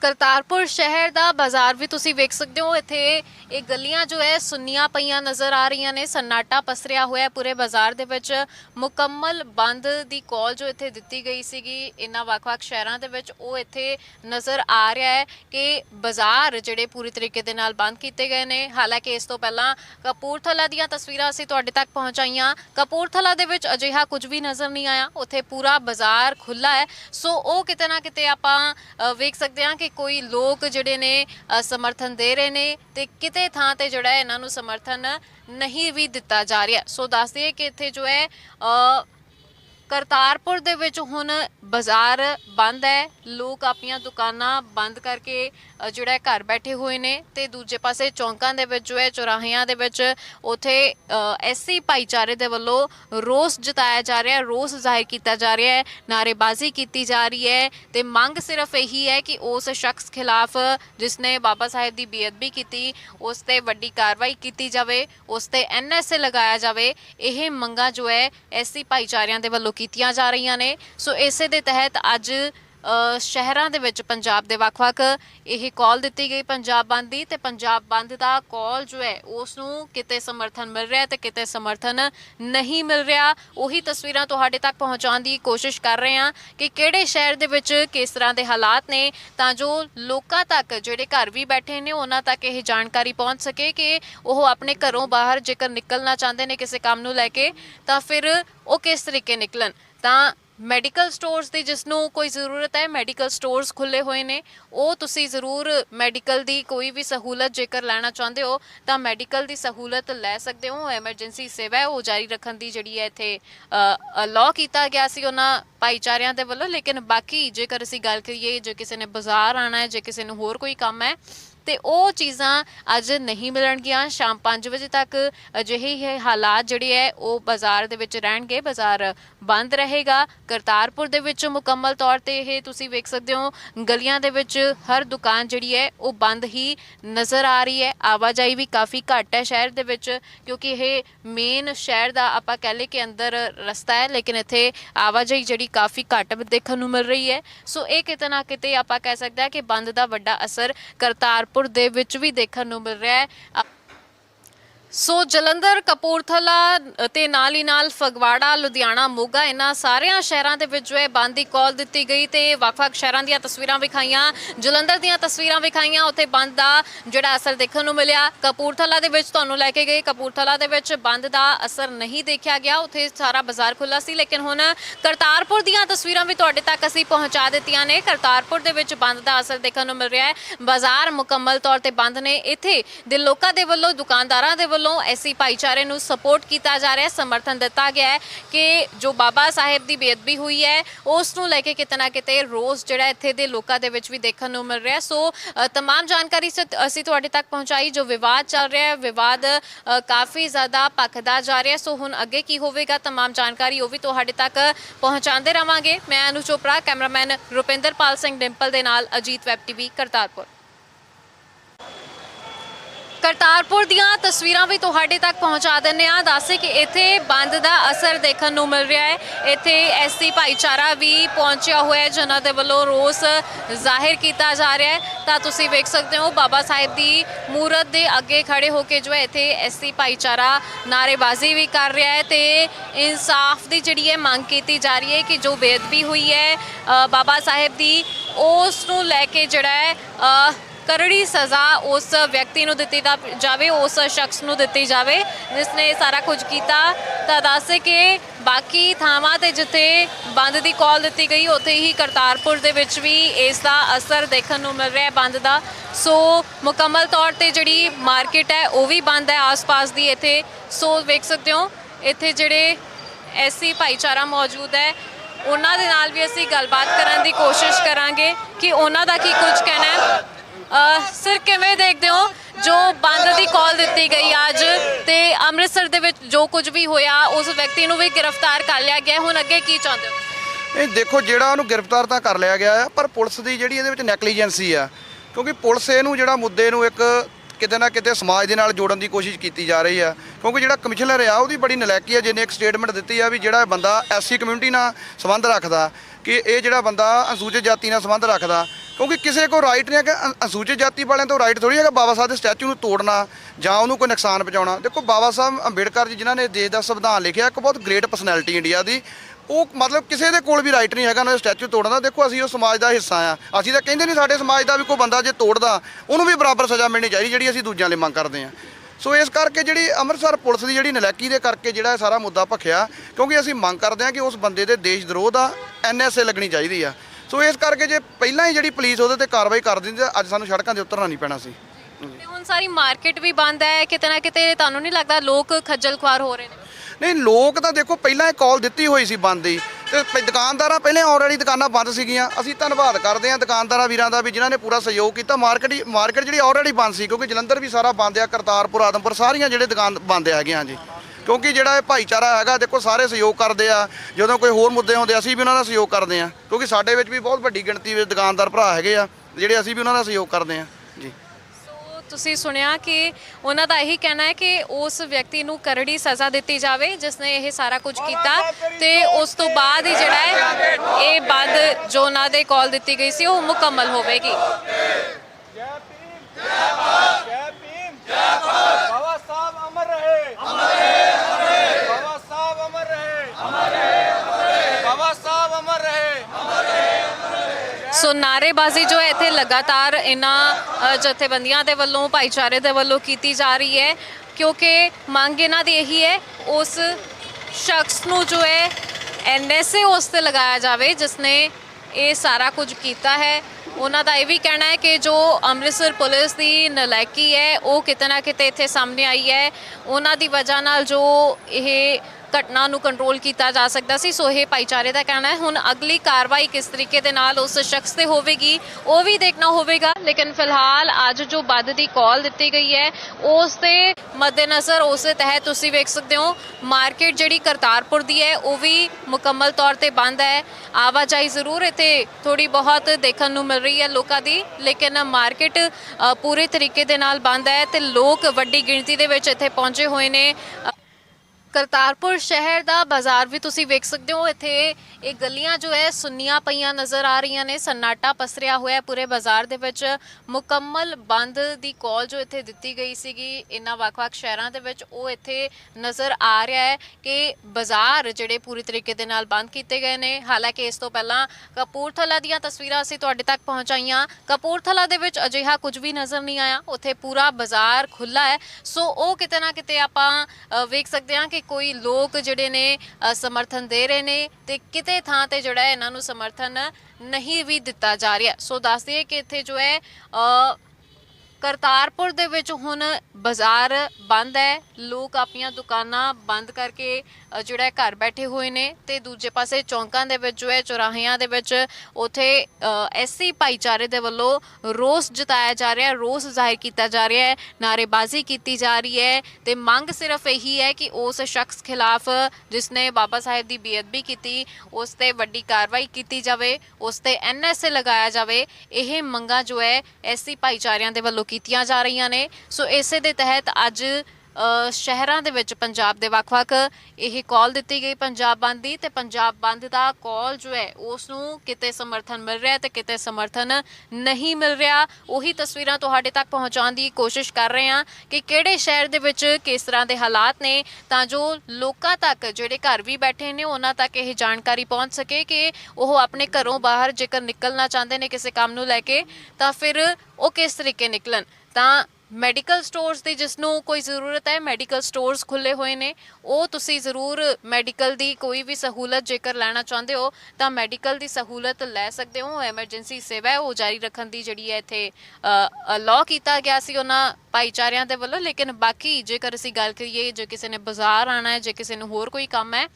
ਕਰਤਾਰਪੁਰ ਸ਼ਹਿਰ ਦਾ ਬਾਜ਼ਾਰ ਵੀ ਤੁਸੀਂ ਵੇਖ ਸਕਦੇ ਹੋ। ਇੱਥੇ ਇਹ ਗਲੀਆਂ ਜੋ ਹੈ, ਸੁੰਨੀਆਂ ਪਈਆਂ ਨਜ਼ਰ ਆ ਰਹੀਆਂ ਨੇ। ਸન્ਨਾਟਾ ਪਸਰਿਆ ਹੋਇਆ ਹੈ ਪੂਰੇ ਬਾਜ਼ਾਰ ਦੇ ਵਿੱਚ। ਮੁਕੰਮਲ ਬੰਦ ਦੀ ਕਾਲ ਜੋ ਇੱਥੇ ਦਿੱਤੀ ਗਈ ਸੀਗੀ, ਇਹਨਾਂ ਵੱਖ-ਵੱਖ ਸ਼ਹਿਰਾਂ ਦੇ ਵਿੱਚ, ਉਹ ਇੱਥੇ ਨਜ਼ਰ ਆ ਰਿਹਾ ਹੈ ਕਿ ਬਾਜ਼ਾਰ ਜਿਹੜੇ ਪੂਰੀ ਤਰੀਕੇ ਦੇ ਨਾਲ ਬੰਦ ਕੀਤੇ ਗਏ ਨੇ। ਹਾਲਾਂਕਿ ਇਸ ਤੋਂ ਪਹਿਲਾਂ ਕਪੂਰਥਲਾ ਦੀਆਂ ਤਸਵੀਰਾਂ ਅਸੀਂ ਤੁਹਾਡੇ ਤੱਕ ਪਹੁੰਚਾਈਆਂ। ਕਪੂਰਥਲਾ ਦੇ ਵਿੱਚ ਅਜਿਹਾ ਕੁਝ ਵੀ ਨਜ਼ਰ ਨਹੀਂ ਆਇਆ। ਉੱਥੇ ਪੂਰਾ ਬਾਜ਼ਾਰ ਖੁੱਲਾ ਹੈ। ਸੋ ਉਹ ਕਿਤੇ ਨਾ ਕਿਤੇ ਆਪਾਂ ਵੇਖ ਸਕਦੇ ਹਾਂ ਕਿ ਕੋਈ ਲੋਕ ਜਿਹੜੇ ਨੇ ਅ, ਸਮਰਥਨ ਦੇ ਰਹੇ ਨੇ ਤੇ ਕਿਤੇ ਥਾਂ ਤੇ ਜਿਹੜਾ ਹੈ ਇਹਨਾਂ ਨੂੰ ਸਮਰਥਨ ਨਹੀਂ ਵੀ ਦਿੱਤਾ ਜਾ ਰਿਹਾ। ਸੋ ਦੱਸ ਦਈਏ ਕਿ ਇੱਥੇ ਜੋ ਹੈ ਅ, ਕਰਤਾਰਪੁਰ ਦੇ ਵਿੱਚ ਹੁਣ ਬਾਜ਼ਾਰ ਬੰਦ ਹੈ। ਲੋਕ ਆਪਣੀਆਂ ਦੁਕਾਨਾਂ ਬੰਦ ਕਰਕੇ ਜਿਹੜਾ ਘਰ ਬੈਠੇ ਹੋਏ ਨੇ ਤੇ ਦੂਜੇ ਪਾਸੇ ਚੌਂਕਾਂ ਦੇ ਵਿੱਚ ਜੋ ਹੈ, ਚੌਰਾਹਿਆਂ ਦੇ ਵਿੱਚ ਉਥੇ ਐਸਸੀ ਭਾਈਚਾਰੇ ਦੇ ਵੱਲੋਂ ਰੋਸ ਜਤਾਇਆ ਜਾ ਰਿਹਾ ਹੈ ਰੋਸ ਜ਼ਾਹਿਰ ਕੀਤਾ ਜਾ ਰਿਹਾ ਹੈ ਨਾਰੇਬਾਜ਼ੀ ਕੀਤੀ ਜਾ ਰਹੀ ਹੈ ਤੇ ਮੰਗ ਸਿਰਫ ਇਹੀ ਹੈ ਕਿ ਉਸ ਸ਼ਖਸ ਖਿਲਾਫ ਜਿਸ ਨੇ ਬਾਬਾ ਸਾਹਿਬ ਦੀ ਬੇਅਦਬੀ ਕੀਤੀ, ਉਸ ਤੇ ਵੱਡੀ ਕਾਰਵਾਈ ਕੀਤੀ ਜਾਵੇ, ਉਸ ਤੇ ਐਨਐਸਏ ਲਗਾਇਆ ਜਾਵੇ, ਇਹ ਮੰਗਾਂ ਜੋ ਹੈ ਐਸਸੀ ਭਾਈਚਾਰਿਆਂ ਦੇ ਵੱਲੋਂ ਕੀਤੀਆਂ ਜਾ ਰਹੀਆਂ ਨੇ। ਸੋ ਇਸੇ ਦੇ ਤਹਿਤ ਅੱਜ ਸ਼ਹਿਰਾਂ ਦੇ ਵਿੱਚ ਪੰਜਾਬ ਦੇ ਵੱਖ-ਵੱਖ ਇਹ ਕਾਲ ਦਿੱਤੀ ਗਈ ਪੰਜਾਬ ਬੰਦ ਦੀ ਤੇ ਪੰਜਾਬ ਬੰਦ ਦਾ ਕਾਲ ਜੋ ਹੈ ਉਸ ਨੂੰ ਕਿਤੇ ਸਮਰਥਨ ਮਿਲ ਰਿਹਾ ਤੇ ਕਿਤੇ ਸਮਰਥਨ ਨਹੀਂ ਮਿਲ ਰਿਹਾ। ਉਹੀ ਤਸਵੀਰਾਂ ਤੁਹਾਡੇ ਤੱਕ ਪਹੁੰਚਾਉਣ ਦੀ ਕੋਸ਼ਿਸ਼ ਕਰ ਰਹੇ ਹਾਂ ਕਿ ਕਿਹੜੇ ਸ਼ਹਿਰ ਦੇ ਵਿੱਚ ਕਿਸ ਤਰ੍ਹਾਂ ਦੇ ਹਾਲਾਤ ਨੇ ਤਾਂ ਜੋ ਲੋਕਾਂ ਤੱਕ ਜਿਹੜੇ ਘਰ ਵੀ ਬੈਠੇ ਨੇ, ਉਹਨਾਂ ਤੱਕ ਇਹ ਜਾਣਕਾਰੀ ਪਹੁੰਚ ਸਕੇ ਕਿ ਉਹ ਆਪਣੇ ਘਰੋਂ ਬਾਹਰ ਜੇਕਰ ਨਿਕਲਣਾ ਚਾਹੁੰਦੇ ਨੇ ਕਿਸੇ ਕੰਮ ਨੂੰ ਲੈ ਕੇ, ਤਾਂ ਫਿਰ ਉਹ ਕਿਸ ਤਰੀਕੇ ਨਿਕਲਣ। ਤਾਂ ਮੈਡੀਕਲ ਸਟੋਰਸ ਦੀ ਜਿਸ ਨੂੰ ਕੋਈ ਜ਼ਰੂਰਤ ਹੈ ਮੈਡੀਕਲ ਸਟੋਰਸ ਖੁੱਲੇ ਹੋਏ ਨੇ। ਉਹ ਤੁਸੀਂ ਜ਼ਰੂਰ ਮੈਡੀਕਲ ਦੀ ਕੋਈ ਵੀ ਸਹੂਲਤ ਜੇਕਰ ਲੈਣਾ ਚਾਹੁੰਦੇ ਹੋ, ਤਾਂ ਮੈਡੀਕਲ ਦੀ ਸਹੂਲਤ ਲੈ ਸਕਦੇ ਹੋ। ਐਮਰਜੈਂਸੀ ਸੇਵਾ ਹੈ, ਉਹ ਜਾਰੀ ਰੱਖਣ ਦੀ ਜਿਹੜੀ ਹੈ ਇੱਥੇ ਲਾਅ ਕੀਤਾ ਗਿਆ ਸੀ ਉਹਨਾਂ ਭਾਈਚਾਰਿਆਂ ਦੇ ਵੱਲੋਂ। ਲੇਕਿਨ ਬਾਕੀ ਜੇਕਰ ਅਸੀਂ ਗੱਲ ਕਰੀਏ, ਜੇ ਕਿਸੇ ਨੇ ਬਾਜ਼ਾਰ ਆਣਾ ਹੈ, ਜੇ ਕਿਸੇ ਨੂੰ ਹੋਰ ਕੋਈ ਕੰਮ ਹੈ ਤੇ ਉਹ ਚੀਜ਼ਾਂ ਅੱਜ ਨਹੀਂ ਮਿਲਣਗੀਆਂ। ਸ਼ਾਮ 5 ਵਜੇ ਤੱਕ ਅਜਿਹੇ ਹੀ ਹਾਲਾਤ ਜਿਹੜੇ ਹੈ, ਉਹ ਬਾਜ਼ਾਰ ਦੇ ਵਿੱਚ ਰਹਿਣਗੇ। ਬਾਜ਼ਾਰ ਬੰਦ ਰਹੇਗਾ। ਕਰਤਾਰਪੁਰ ਦੇ ਵਿੱਚ ਮੁਕੰਮਲ ਤੌਰ ਤੇ ਇਹ ਤੁਸੀਂ ਵੇਖ ਸਕਦੇ ਹੋ, ਗਲੀਆਂ ਦੇ ਵਿੱਚ ਹਰ ਦੁਕਾਨ ਜਿਹੜੀ ਹੈ, ਉਹ ਬੰਦ ਹੀ ਨਜ਼ਰ ਆ ਰਹੀ ਹੈ। ਆਵਾਜਾਈ ਵੀ ਕਾਫੀ ਘੱਟ ਹੈ ਸ਼ਹਿਰ ਦੇ ਵਿੱਚ, ਕਿਉਂਕਿ ਇਹ ਮੇਨ ਸ਼ਹਿਰ ਦਾ ਆਪਾਂ ਕਹਿ ਲਏ ਕਿ ਅੰਦਰ ਰਸਤਾ ਹੈ, ਲੇਕਿਨ ਇੱਥੇ ਆਵਾਜਾਈ ਜਿਹੜੀ ਕਾਫੀ ਘੱਟ ਦੇਖਣ ਨੂੰ ਮਿਲ ਰਹੀ ਹੈ। ਸੋ ਇਹ ਕਿਤੇ ਨਾ ਕਿਤੇ ਆਪਾਂ ਕਹਿ ਸਕਦੇ ਹਾਂ ਕਿ ਬੰਦ ਦਾ ਵੱਡਾ ਅਸਰ ਕਰਤਾਰਪੁਰ ਦੇ ਵਿੱਚ ਵੀ ਦੇਖਣ ਨੂੰ ਮਿਲ ਰਿਹਾ ਹੈ। ਸੋ ਜਲੰਧਰ, ਕਪੂਰਥਲਾ ਤੇ ਨਾਲ ਹੀ ਨਾਲ ਫਗਵਾੜਾ, ਲੁਧਿਆਣਾ, ਮੋਗਾ, ਇਹਨਾਂ ਸਾਰਿਆਂ ਸ਼ਹਿਰਾਂ ਦੇ ਵਿੱਚ ਜੋ ਹੈ ਬੰਦ ਦੀ ਕਾਲ ਦਿੱਤੀ ਗਈ ਤੇ ਵੱਖ-ਵੱਖ ਸ਼ਹਿਰਾਂ ਦੀਆਂ ਤਸਵੀਰਾਂ ਵਿਖਾਈਆਂ। ਜਲੰਧਰ ਦੀਆਂ ਤਸਵੀਰਾਂ ਵਿਖਾਈਆਂ, ਉੱਥੇ ਬੰਦ ਦਾ ਜਿਹੜਾ ਅਸਰ ਦੇਖਣ ਨੂੰ ਮਿਲਿਆ। ਕਪੂਰਥਲਾ ਦੇ ਵਿੱਚ ਤੁਹਾਨੂੰ ਲੈ ਕੇ ਗਏ। ਕਪੂਰਥਲਾ ਦੇ ਵਿੱਚ ਬੰਦ ਦਾ ਅਸਰ ਨਹੀਂ ਦੇਖਿਆ ਗਿਆ। ਉੱਥੇ ਸਾਰਾ ਬਾਜ਼ਾਰ ਖੁੱਲਾ ਸੀ, ਲੇਕਿਨ ਹੁਣ ਕਰਤਾਰਪੁਰ ਦੀਆਂ ਤਸਵੀਰਾਂ ਵੀ ਤੁਹਾਡੇ ਤੱਕ ਅਸੀਂ ਪਹੁੰਚਾ ਦਿੱਤੀਆਂ ਨੇ। ਕਰਤਾਰਪੁਰ ਦੇ ਵਿੱਚ ਬੰਦ ਦਾ ਅਸਰ ਦੇਖਣ ਨੂੰ ਮਿਲ ਰਿਹਾ ਹੈ। ਬਾਜ਼ਾਰ ਮੁਕੰਮਲ ਤੌਰ ਤੇ ਬੰਦ ਨੇ। ਇੱਥੇ ਦੇ ਲੋਕਾਂ ਦੇ ਵੱਲੋਂ, ਦੁਕਾਨਦਾਰਾਂ ਦੇ ਵੱਲੋਂ ਐਸੀ ਭਾਈਚਾਰੇ ਨੂੰ ਸਪੋਰਟ ਕੀਤਾ ਜਾ ਰਿਹਾ ਹੈ ਸਮਰਥਨ ਦਿੱਤਾ ਗਿਆ ਹੈ ਕਿ ਜੋ ਬਾਬਾ ਸਾਹਿਬ ਦੀ ਬੇਅਦਬੀ ਹੋਈ ਹੈ ਉਸ ਨੂੰ ਲੈ ਕੇ ਕਿਤੇ ਨਾ ਕਿਤੇ ਰੋਸ ਜਿਹੜਾ ਇੱਥੇ ਦੇ ਲੋਕਾਂ ਦੇ ਵਿੱਚ ਵੀ ਦੇਖਣ ਨੂੰ ਮਿਲ ਰਿਹਾ। ਸੋ ਅ, ਤਮਾਮ ਜਾਣਕਾਰੀ ਸ- ਅਸੀਂ ਤੁਹਾਡੇ ਤੱਕ ਪਹੁੰਚਾਈ ਜੋ ਵਿਵਾਦ ਚੱਲ ਰਿਹਾ ਹੈ ਵਿਵਾਦ ਕਾਫੀ ਜ਼ਿਆਦਾ ਭਖਦਾ ਜਾ ਰਿਹਾ। ਸੋ ਹੁਣ ਅੱਗੇ ਕੀ ਹੋਵੇਗਾ ਤਮਾਮ ਜਾਣਕਾਰੀ ਉਹ ਵੀ ਤੁਹਾਡੇ ਤੱਕ ਪਹੁੰਚਾਉਂਦੇ ਰਵਾਂਗੇ। ਮੈਂ ਅਨੂ ਚੋਪੜਾ ਕੈਮਰਾਮੈਨ ਰੁਪਿੰਦਰਪਾਲ ਸਿੰਘ ਡਿੰਪਲ ਦੇ ਨਾਲ ਅਜੀਤ ਵੈਬ ਟੀਵੀ ਕਰਤਾਰਪੁਰ। ਕਰਤਾਰਪੁਰ ਦੀਆਂ ਤਸਵੀਰਾਂ ਵੀ ਤੁਹਾਡੇ ਤੱਕ ਪਹੁੰਚਾ ਦਿੰਨੇ ਆ ਦੱਸੇ ਕਿ ਇੱਥੇ ਬੰਦ ਦਾ ਅਸਰ ਦੇਖਣ ਨੂੰ ਮਿਲ ਰਿਹਾ ਹੈ। ਇੱਥੇ ਐਸੀ ਭਾਈਚਾਰਾ ਵੀ ਪਹੁੰਚਿਆ ਹੋਇਆ ਹੈ, ਜਿਨ੍ਹਾਂ ਦੇ ਵੱਲੋਂ ਰੋਸ ਜ਼ਾਹਿਰ ਕੀਤਾ ਜਾ ਰਿਹਾ ਹੈ। ਤਾਂ ਤੁਸੀਂ ਵੇਖ ਸਕਦੇ ਹੋ, ਬਾਬਾ ਸਾਹਿਬ ਦੀ ਮੂਰਤ ਦੇ ਅੱਗੇ ਖੜੇ ਹੋ ਕੇ ਜੋ ਹੈ, ਇੱਥੇ ਐਸੀ ਭਾਈਚਾਰਾ ਨਾਰੇਬਾਜ਼ੀ ਵੀ ਕਰ ਰਿਹਾ ਹੈ ਤੇ ਇਨਸਾਫ ਦੀ ਜਿਹੜੀ ਹੈ ਮੰਗ ਕੀਤੀ ਜਾ ਰਹੀ ਹੈ ਕਿ ਜੋ ਬੇਅਦਬੀ ਹੋਈ ਹੈ ਬਾਬਾ ਸਾਹਿਬ ਦੀ, ਉਸ ਨੂੰ ਲੈ ਕੇ ਜਿਹੜਾ ਹੈ ਕਰੜੀ ਸਜ਼ਾ ਉਸ ਵਿਅਕਤੀ ਨੂੰ ਦਿੱਤੀ ਤਾਂ ਜਾਵੇ, ਉਸ ਸ਼ਖਸ ਨੂੰ ਦਿੱਤੀ ਜਾਵੇ, ਜਿਸ ਨੇ ਇਹ ਸਾਰਾ ਕੁਝ ਕੀਤਾ। ਤਾਂ ਦੱਸ ਕਿ ਬਾਕੀ ਥਾਵਾਂ ਤੇ ਜਿੱਥੇ ਬੰਦ ਦੀ ਕਾਲ ਦਿੱਤੀ ਗਈ, ਉੱਥੇ ਹੀ ਕਰਤਾਰਪੁਰ ਦੇ ਵਿੱਚ ਵੀ ਇਸ ਦਾ ਅਸਰ ਦੇਖਣ ਨੂੰ ਮਿਲ ਰਿਹਾ ਹੈ ਬੰਦ ਦਾ। ਸੋ ਮੁਕੰਮਲ ਤੌਰ ਤੇ ਜਿਹੜੀ ਮਾਰਕੀਟ ਹੈ, ਉਹ ਵੀ ਬੰਦ ਹੈ ਆਸ-ਪਾਸ ਦੀ ਇੱਥੇ। ਸੋ ਵੇਖ ਸਕਦੇ ਹੋ, ਇੱਥੇ ਜਿਹੜੇ ਐਸੀ ਭਾਈਚਾਰਾ ਮੌਜੂਦ ਹੈ, ਉਹਨਾਂ ਦੇ ਨਾਲ ਵੀ ਅਸੀਂ ਗੱਲਬਾਤ ਕਰਨ ਦੀ ਕੋਸ਼ਿਸ਼ ਕਰਾਂਗੇ ਕਿ ਉਹਨਾਂ ਦਾ ਕੀ ਕੁਝ ਕਹਿਣਾ ਹੈ। ਸਰ, ਕਿਵੇਂ ਦੇਖਦੇ ਹੋ ਜੋ ਬੰਦ ਦੀ ਕਾਲ ਦਿੱਤੀ ਗਈ ਅੱਜ ਤੇ ਅੰਮ੍ਰਿਤਸਰ ਦੇ ਵਿੱਚ ਜੋ ਕੁਝ ਵੀ ਹੋਇਆ, ਉਸ ਵਿਅਕਤੀ ਨੂੰ ਵੀ ਗ੍ਰਿਫਤਾਰ ਕਰ ਲਿਆ ਗਿਆ ਹੁਣ ਅੱਗੇ ਕੀ ਚਾਹੁੰਦੇ ਹੋ? ਇਹ ਦੇਖੋ, ਜਿਹੜਾ ਉਹਨੂੰ ਗ੍ਰਿਫਤਾਰ ਤਾਂ ਕਰ ਲਿਆ ਗਿਆ ਹੈ ਪਰ ਪੁਲਿਸ ਦੀ ਜਿਹੜੀ ਇਹਦੇ ਵਿੱਚ ਨੈਗਲੀਜੈਂਸੀ ਆ, ਕਿਉਂਕਿ ਪੁਲਿਸ ਇਹਨੂੰ ਜਿਹੜਾ ਮੁੱਦੇ ਨੂੰ ਇੱਕ ਕਿਤੇ ਨਾ ਕਿਤੇ ਸਮਾਜ ਦੇ ਨਾਲ ਜੋੜਨ ਦੀ ਕੋਸ਼ਿਸ਼ ਕੀਤੀ ਜਾ ਰਹੀ ਆ, ਕਿਉਂਕਿ ਜਿਹੜਾ ਕਮਿਸ਼ਨਰ ਆ, ਉਹਦੀ ਬੜੀ ਨਲਾਇਕੀ ਆ, ਜਿਹਨੇ ਇੱਕ ਸਟੇਟਮੈਂਟ ਦਿੱਤੀ ਆ ਵੀ ਜਿਹੜਾ ਬੰਦਾ ਐਸਸੀ ਕਮਿਊਨਿਟੀ ਨਾਲ ਸੰਬੰਧ ਰੱਖਦਾ ਕਿ ਇਹ ਜਿਹੜਾ ਬੰਦਾ ਅਨੁਸੂਚਿਤ ਜਾਤੀ ਨਾਲ ਸੰਬੰਧ ਰੱਖਦਾ, ਕਿਉਂਕਿ ਕਿਸੇ ਕੋਲ ਰਾਈਟ ਨਹੀਂ ਹੈ ਕਿ ਅਨ- ਅਨੁਸੂਚਿਤ ਜਾਤੀ ਵਾਲਿਆਂ ਤੋਂ ਰਾਈਟ ਥੋੜੀ ਹੈਗਾ ਬਾਬਾ ਸਾਹਿਬ ਦੇ ਸਟੈਚੂ ਨੂੰ ਤੋੜਨਾ ਜਾਂ ਉਹਨੂੰ ਕੋਈ ਨੁਕਸਾਨ ਪਹੁੰਚਾਉਣਾ। ਦੇਖੋ, ਬਾਬਾ ਸਾਹਿਬ ਅੰਬੇਡਕਰ ਜੀ ਜਿਨ੍ਹਾਂ ਨੇ ਦੇਸ਼ ਦਾ ਸੰਵਿਧਾਨ ਲਿਖਿਆ, ਇੱਕ ਬਹੁਤ ਗ੍ਰੇਟ ਪਰਸਨੈਲਿਟੀ ਇੰਡੀਆ ਦੀ, ਉਹ ਮਤਲਬ ਕਿਸੇ ਦੇ ਕੋਲ ਵੀ ਰਾਈਟ ਨਹੀਂ ਹੈਗਾ, ਉਹਨਾਂ ਦੇ ਸਟੈਚੂ ਤੋੜਨ। ਦਾ ਦੇਖੋ, ਅਸੀਂ ਉਹ ਸਮਾਜ ਦਾ ਹਿੱਸਾ ਆ ਅਸੀਂ ਤਾਂ ਕਹਿੰਦੇ ਨਹੀਂ ਸਾਡੇ ਸਮਾਜ ਦਾ ਵੀ ਕੋਈ ਬੰਦਾ ਜੇ ਤੋੜਦਾ, ਉਹਨੂੰ ਵੀ ਬਰਾਬਰ ਸਜ਼ਾ ਮਿਲਣੀ ਚਾਹੀਦੀ, ਜਿਹੜੀ ਅਸੀਂ ਦੂਜਿਆਂ ਲਈ ਮੰਗ ਕਰਦੇ ਆ ਸੋ ਇਸ ਕਰਕੇ ਜਿਹੜੀ ਅੰਮ੍ਰਿਤਸਰ ਪੁਲਿਸ ਦੀ ਜਿਹੜੀ ਨਲਾਇਕੀ ਦੇ ਕਰਕੇ ਜਿਹੜਾ ਇਹ ਸਾਰਾ ਮੁੱਦਾ ਭਖਿਆ ਕਿਉਂਕਿ ਅਸੀਂ ਮੰਗ ਕਰਦੇ ਆ ਕਿ ਉਸ ਬੰਦੇ ਦੇ ਦੇਸ਼ ਦਰੋਹ ਦਾ ਐਨਐਸਏ ਲੱਗਣੀ ਚਾਹੀਦੀ ਆ। ਸੋ ਇਸ ਕਰਕੇ ਜੇ ਪਹਿਲਾਂ ਹੀ ਜਿਹੜੀ ਪੁਲਿਸ ਉਹਦੇ ਤੇ ਕਾਰਵਾਈ ਕਰ ਦਿੰਦੀ ਤਾਂ ਅੱਜ ਸਾਨੂੰ ਸੜਕਾਂ ਤੇ ਉਤਰਨਾ ਨਹੀਂ ਪੈਣਾ ਸੀ। ਤੇ ਹੁਣ ਸਾਰੀ ਮਾਰਕੀਟ ਵੀ ਬੰਦ ਹੈ ਕਿਤੇ ਨਾ ਕਿਤੇ ਤੁਹਾਨੂੰ ਨਹੀਂ ਲੱਗਦਾ ਲੋਕ ਖੱਜਲ ਖੁਆਰ ਹੋ ਰਹੇ ਨੇ? ਨਹੀਂ ਲੋਕ ਤਾਂ ਦੇਖੋ ਪਹਿਲਾਂ ਇਹ ਕਾਲ ਦਿੱਤੀ ਹੋਈ ਸੀ ਬੰਦ ਦੀ। ਤੇ ਪ- ਦੁਕਾਨਦਾਰਾਂ ਪਹਿਲੇ ਆਲਰੇਡੀ ਦੁਕਾਨਾਂ ਬੰਦ ਸੀਗੀਆਂ। ਅਸੀਂ ਧੰਨਵਾਦ ਕਰਦੇ ਹਾਂ ਦੁਕਾਨਦਾਰਾਂ, ਵੀਰਾਂ ਦਾ ਵੀ ਜਿਨ੍ਹਾਂ ਨੇ ਪੂਰਾ ਸਹਿਯੋਗ ਕੀਤਾ। ਮਾਰਕੀਟ ਹੀ ਮਾਰਕੀਟ ਜਿਹੜੀ ਆਲਰੇਡੀ ਬੰਦ ਸੀ, ਕਿਉਂਕਿ ਜਲੰਧਰ ਵੀ ਸਾਰਾ ਬੰਦ ਆ, ਕਰਤਾਰਪੁਰ, ਆਦਮਪੁਰ ਸਾਰੀਆਂ ਜਿਹੜੇ ਦੁਕਾਨ ਬੰਦ ਹੈਗੀਆਂ ਜੀ। ਕਿਉਂਕਿ ਜਿਹੜਾ ਇਹ ਭਾਈਚਾਰਾ ਹੈਗਾ, ਦੇਖੋ ਸਾਰੇ ਸਹਿਯੋਗ ਕਰਦੇ ਆ। ਜਦੋਂ ਕੋਈ ਹੋਰ ਮੁੱਦੇ ਆਉਂਦੇ, ਅਸੀਂ ਵੀ ਉਹਨਾਂ ਦਾ ਸਹਿਯੋਗ ਕਰਦੇ ਆ ਕਿਉਂਕਿ ਸਾਡੇ ਵਿੱਚ ਵੀ ਬਹੁਤ ਵੱਡੀ ਗਿਣਤੀ ਵਿੱਚ ਦੁਕਾਨਦਾਰ ਭਰਾ ਹੈਗੇ ਆ, ਜਿਹੜੇ ਅਸੀਂ ਵੀ ਉਹਨਾਂ ਦਾ ਸਹਿਯੋਗ ਕਰਦੇ ਆ ਤੁਸੀਂ ਸੁਣਿਆ ਕਿ ਉਹਨਾਂ ਦਾ ਇਹੀ ਕਹਿਣਾ ਹੈ ਕਿ ਉਸ ਵਿਅਕਤੀ ਨੂੰ ਕਰੜੀ ਸਜ਼ਾ ਦਿੱਤੀ ਜਾਵੇ ਜਿਸ ਨੇ ਇਹ ਸਾਰਾ ਕੁਝ ਕੀਤਾ ਤੇ ਉਸ ਤੋਂ ਬਾਅਦ ਹੀ ਜਿਹੜਾ ਹੈ ਇਹ ਬੰਦ ਜੋ ਉਹਨਾਂ ਦੇ ਕਾਲ ਦਿੱਤੀ ਗਈ ਸੀ ਉਹ ਮੁਕੰਮਲ ਹੋਵੇਗੀ। ਸੋ ਨਾਰੇਬਾਜ਼ੀ ਜੋ ਹੈ ਇੱਥੇ ਲਗਾਤਾਰ ਇਹਨਾਂ ਜਥੇਬੰਦੀਆਂ ਦੇ ਵੱਲੋਂ, ਭਾਈਚਾਰੇ ਦੇ ਵੱਲੋਂ ਕੀਤੀ ਜਾ ਰਹੀ ਹੈ। ਕਿਉਂਕਿ ਮੰਗ ਇਹਨਾਂ ਦੀ ਇਹੀ ਹੈ, ਉਸ ਸ਼ਖਸ ਨੂੰ ਜੋ ਹੈ ਐਨਐਸਏ ਉਸ ਤੇ ਲਗਾਇਆ ਜਾਵੇ ਜਿਸ ਨੇ ਇਹ ਸਾਰਾ ਕੁਝ ਕੀਤਾ ਹੈ। ਉਹਨਾਂ ਦਾ ਇਹ ਵੀ ਕਹਿਣਾ ਹੈ ਕਿ ਜੋ ਅੰਮ੍ਰਿਤਸਰ ਪੁਲਿਸ ਦੀ ਨਲਾਇਕੀ ਹੈ, ਉਹ ਕਿਤੇ ਨਾ ਕਿਤੇ ਇੱਥੇ ਸਾਹਮਣੇ ਆਈ ਹੈ। ਉਹਨਾਂ ਦੀ ਵਜ੍ਹਾ ਨਾਲ ਜੋ ਇਹ ਘਟਨਾ ਨੂੰ ਕੰਟਰੋਲ ਕੀਤਾ ਜਾ ਸਕਦਾ ਸੀ। ਸੋ ਇਹ ਭਾਈਚਾਰੇ ਦਾ ਕਹਿਣਾ ਹੈ। ਹੁਣ ਅਗਲੀ ਕਾਰਵਾਈ ਕਿਸ ਤਰੀਕੇ ਦੇ ਨਾਲ ਉਸ ਸ਼ਖਸ ਤੇ ਹੋਵੇਗੀ, ਉਹ ਵੀ ਦੇਖਣਾ ਹੋਵੇਗਾ। ਲੇਕਿਨ ਫਿਲਹਾਲ ਅੱਜ ਜੋ ਬੰਦ ਦੀ ਕਾਲ ਦਿੱਤੀ ਗਈ ਹੈ, ਉਸ ਦੇ ਮੱਦੇਨਜ਼ਰ, ਉਸ ਦੇ ਤਹਿਤ ਤੁਸੀਂ ਵੇਖ ਸਕਦੇ ਹੋ ਮਾਰਕੀਟ ਜਿਹੜੀ ਕਰਤਾਰਪੁਰ ਦੀ ਹੈ, ਉਹ ਵੀ ਮੁਕੰਮਲ ਤੌਰ ਤੇ ਬੰਦ ਹੈ। ਆਵਾਜਾਈ ਜ਼ਰੂਰ ਇੱਥੇ ਥੋੜੀ ਬਹੁਤ ਦੇਖਣ ਨੂੰ ਮਿਲ ਰਹੀ ਹੈ ਲੋਕਾਂ ਦੀ, ਲੇਕਿਨ ਮਾਰਕੀਟ ਪੂਰੇ ਤਰੀਕੇ ਦੇ ਨਾਲ ਬੰਦ ਹੈ ਤੇ ਲੋਕ ਵੱਡੀ ਗਿਣਤੀ ਦੇ ਵਿੱਚ ਇੱਥੇ ਪਹੁੰਚੇ ਹੋਏ ਨੇ। ਕਰਤਾਰਪੁਰ ਸ਼ਹਿਰ ਦਾ ਬਾਜ਼ਾਰ ਵੀ ਤੁਸੀਂ ਵੇਖ ਸਕਦੇ ਹੋ। ਇੱਥੇ ਇਹ ਗਲੀਆਂ ਜੋ ਹੈ, ਸੁੰਨੀਆਂ ਪਈਆਂ ਨਜ਼ਰ ਆ ਰਹੀਆਂ ਨੇ। ਸਨਾਟਾ ਪਸਰਿਆ ਹੋਇਆ ਪੂਰੇ ਬਾਜ਼ਾਰ ਦੇ ਵਿੱਚ। ਮੁਕੰਮਲ ਬੰਦ ਦੀ ਕਾਲ ਜੋ ਇੱਥੇ ਦਿੱਤੀ ਗਈ ਸੀਗੀ, ਇਹਨਾਂ ਵੱਖ-ਵੱਖ ਸ਼ਹਿਰਾਂ ਦੇ ਵਿੱਚ, ਉਹ ਇੱਥੇ ਨਜ਼ਰ ਆ ਰਿਹਾ ਹੈ ਕਿ ਬਾਜ਼ਾਰ ਜਿਹੜੇ ਪੂਰੀ ਤਰੀਕੇ ਦੇ ਨਾਲ ਬੰਦ ਕੀਤੇ ਗਏ ਨੇ। ਹਾਲਾਂਕਿ ਇਸ ਤੋਂ ਪਹਿਲਾਂ ਕਪੂਰਥਲਾ ਦੀਆਂ ਤਸਵੀਰਾਂ ਅਸੀਂ ਤੁਹਾਡੇ ਤੱਕ ਪਹੁੰਚਾਈਆਂ। ਕਪੂਰਥਲਾ ਦੇ ਵਿੱਚ ਅਜਿਹਾ ਕੁਝ ਵੀ ਨਜ਼ਰ ਨਹੀਂ ਆਇਆ। ਉੱਥੇ ਪੂਰਾ ਬਾਜ਼ਾਰ ਖੁੱਲਾ ਹੈ। ਸੋ ਉਹ ਕਿਤੇ ਨਾ ਕਿਤੇ ਆਪਾਂ ਵੇਖ ਸਕਦੇ ਹਾਂ ਕਿ ਕੋਈ ਲੋਕ ਜਿਹੜੇ ਨੇ ਸਮਰਥਨ ਦੇ ਰਹੇ ਨੇ ਤੇ ਕਿਤੇ ਥਾਂ ਤੇ ਜਿਹੜਾ ਹੈ ਇਹਨਾਂ ਨੂੰ ਸਮਰਥਨ ਨਹੀਂ ਵੀ ਦਿੱਤਾ ਜਾ ਰਿਹਾ। ਸੋ ਦੱਸ ਦਈਏ ਕਿ ਇੱਥੇ ਜੋ ਹੈ ਅ, ਕਰਤਾਰਪੁਰ ਦੇ ਵਿੱਚ ਹੁਣ ਬਾਜ਼ਾਰ ਬੰਦ ਹੈ। ਲੋਕ ਆਪਣੀਆਂ ਦੁਕਾਨਾਂ ਬੰਦ ਕਰਕੇ ਜਿਹੜਾ ਘਰ ਬੈਠੇ ਹੋਏ ਨੇ ਤੇ ਦੂਜੇ ਪਾਸੇ ਚੌਂਕਾਂ ਦੇ ਵਿੱਚ ਜੋ ਹੈ, ਚੌਰਾਹਿਆਂ ਦੇ ਵਿੱਚ ਉਥੇ ਐਸਸੀ ਭਾਈਚਾਰੇ ਦੇ ਵੱਲੋਂ ਰੋਸ ਜਤਾਇਆ ਜਾ ਰਿਹਾ ਹੈ ਰੋਸ ਜ਼ਾਹਿਰ ਕੀਤਾ ਜਾ ਰਿਹਾ ਹੈ ਨਾਰੇਬਾਜ਼ੀ ਕੀਤੀ ਜਾ ਰਹੀ ਹੈ ਤੇ ਮੰਗ ਸਿਰਫ ਇਹੀ ਹੈ ਕਿ ਉਸ ਸ਼ਖਸ ਖਿਲਾਫ ਜਿਸ ਨੇ ਬਾਬਾ ਸਾਹਿਬ ਦੀ ਬੇਅਦਬੀ ਕੀਤੀ, ਉਸ ਤੇ ਵੱਡੀ ਕਾਰਵਾਈ ਕੀਤੀ ਜਾਵੇ, ਉਸ ਤੇ ਐਨਐਸਏ ਲਗਾਇਆ ਜਾਵੇ, ਇਹ ਮੰਗਾਂ ਜੋ ਹੈ ਐਸਸੀ ਭਾਈਚਾਰਿਆਂ ਦੇ ਵੱਲੋਂ ਕੀਤੀਆਂ ਜਾ ਰਹੀਆਂ ਨੇ। ਸੋ ਇਸੇ ਦੇ ਤਹਿਤ ਅੱਜ ਸ਼ਹਿਰਾਂ ਦੇ ਵਿੱਚ ਪੰਜਾਬ ਦੇ ਵੱਖ-ਵੱਖ ਇਹ ਕਾਲ ਦਿੱਤੀ ਗਈ ਪੰਜਾਬ ਬੰਦ ਦੀ ਤੇ ਪੰਜਾਬ ਬੰਦ ਦਾ ਕਾਲ ਜੋ ਹੈ ਉਸ ਨੂੰ ਕਿਤੇ ਸਮਰਥਨ ਮਿਲ ਰਿਹਾ ਤੇ ਕਿਤੇ ਸਮਰਥਨ ਨਹੀਂ ਮਿਲ ਰਿਹਾ। ਉਹੀ ਤਸਵੀਰਾਂ ਤੁਹਾਡੇ ਤੱਕ ਪਹੁੰਚਾਉਣ ਦੀ ਕੋਸ਼ਿਸ਼ ਕਰ ਰਹੇ ਹਾਂ ਕਿ ਕਿਹੜੇ ਸ਼ਹਿਰ ਦੇ ਵਿੱਚ ਕਿਸ ਤਰ੍ਹਾਂ ਦੇ ਹਾਲਾਤ ਨੇ ਤਾਂ ਜੋ ਲੋਕਾਂ ਤੱਕ ਜਿਹੜੇ ਘਰ ਵੀ ਬੈਠੇ ਨੇ, ਉਹਨਾਂ ਤੱਕ ਇਹ ਜਾਣਕਾਰੀ ਪਹੁੰਚ ਸਕੇ ਕਿ ਉਹ ਆਪਣੇ ਘਰੋਂ ਬਾਹਰ ਜੇਕਰ ਨਿਕਲਣਾ ਚਾਹੁੰਦੇ ਨੇ ਕਿਸੇ ਕੰਮ ਨੂੰ ਲੈ ਕੇ, ਤਾਂ ਫਿਰ ਉਹ ਕਿਸ ਤਰੀਕੇ ਨਿਕਲਣ। ਤਾਂ ਮੈਡੀਕਲ ਸਟੋਰਸ ਦੀ ਜਿਸ ਨੂੰ ਕੋਈ ਜ਼ਰੂਰਤ ਹੈ ਮੈਡੀਕਲ ਸਟੋਰਸ ਖੁੱਲੇ ਹੋਏ ਨੇ, ਉਹ ਤੁਸੀਂ ਜ਼ਰੂਰ ਮੈਡੀਕਲ ਦੀ ਕੋਈ ਵੀ ਸਹੂਲਤ ਜੇਕਰ ਲੈਣਾ ਚਾਹੁੰਦੇ ਹੋ, ਤਾਂ ਮੈਡੀਕਲ ਦੀ ਸਹੂਲਤ ਲੈ ਸਕਦੇ ਹੋ। ਐਮਰਜੈਂਸੀ ਸੇਵਾ ਹੈ, ਉਹ ਜਾਰੀ ਰੱਖਣ ਦੀ ਜਿਹੜੀ ਹੈ ਇੱਥੇ ਲਾਅ ਕੀਤਾ ਗਿਆ ਸੀ ਉਹਨਾਂ ਭਾਈਚਾਰਿਆਂ ਦੇ ਵੱਲੋਂ। ਲੇਕਿਨ ਬਾਕੀ ਜੇਕਰ ਅਸੀਂ ਗੱਲ ਕਰੀਏ, ਜੇ ਕਿਸੇ ਨੇ ਬਾਜ਼ਾਰ ਆਣਾ ਹੈ, ਜੇ ਕਿਸੇ ਨੂੰ ਹੋਰ ਕੋਈ ਕੰਮ ਹੈ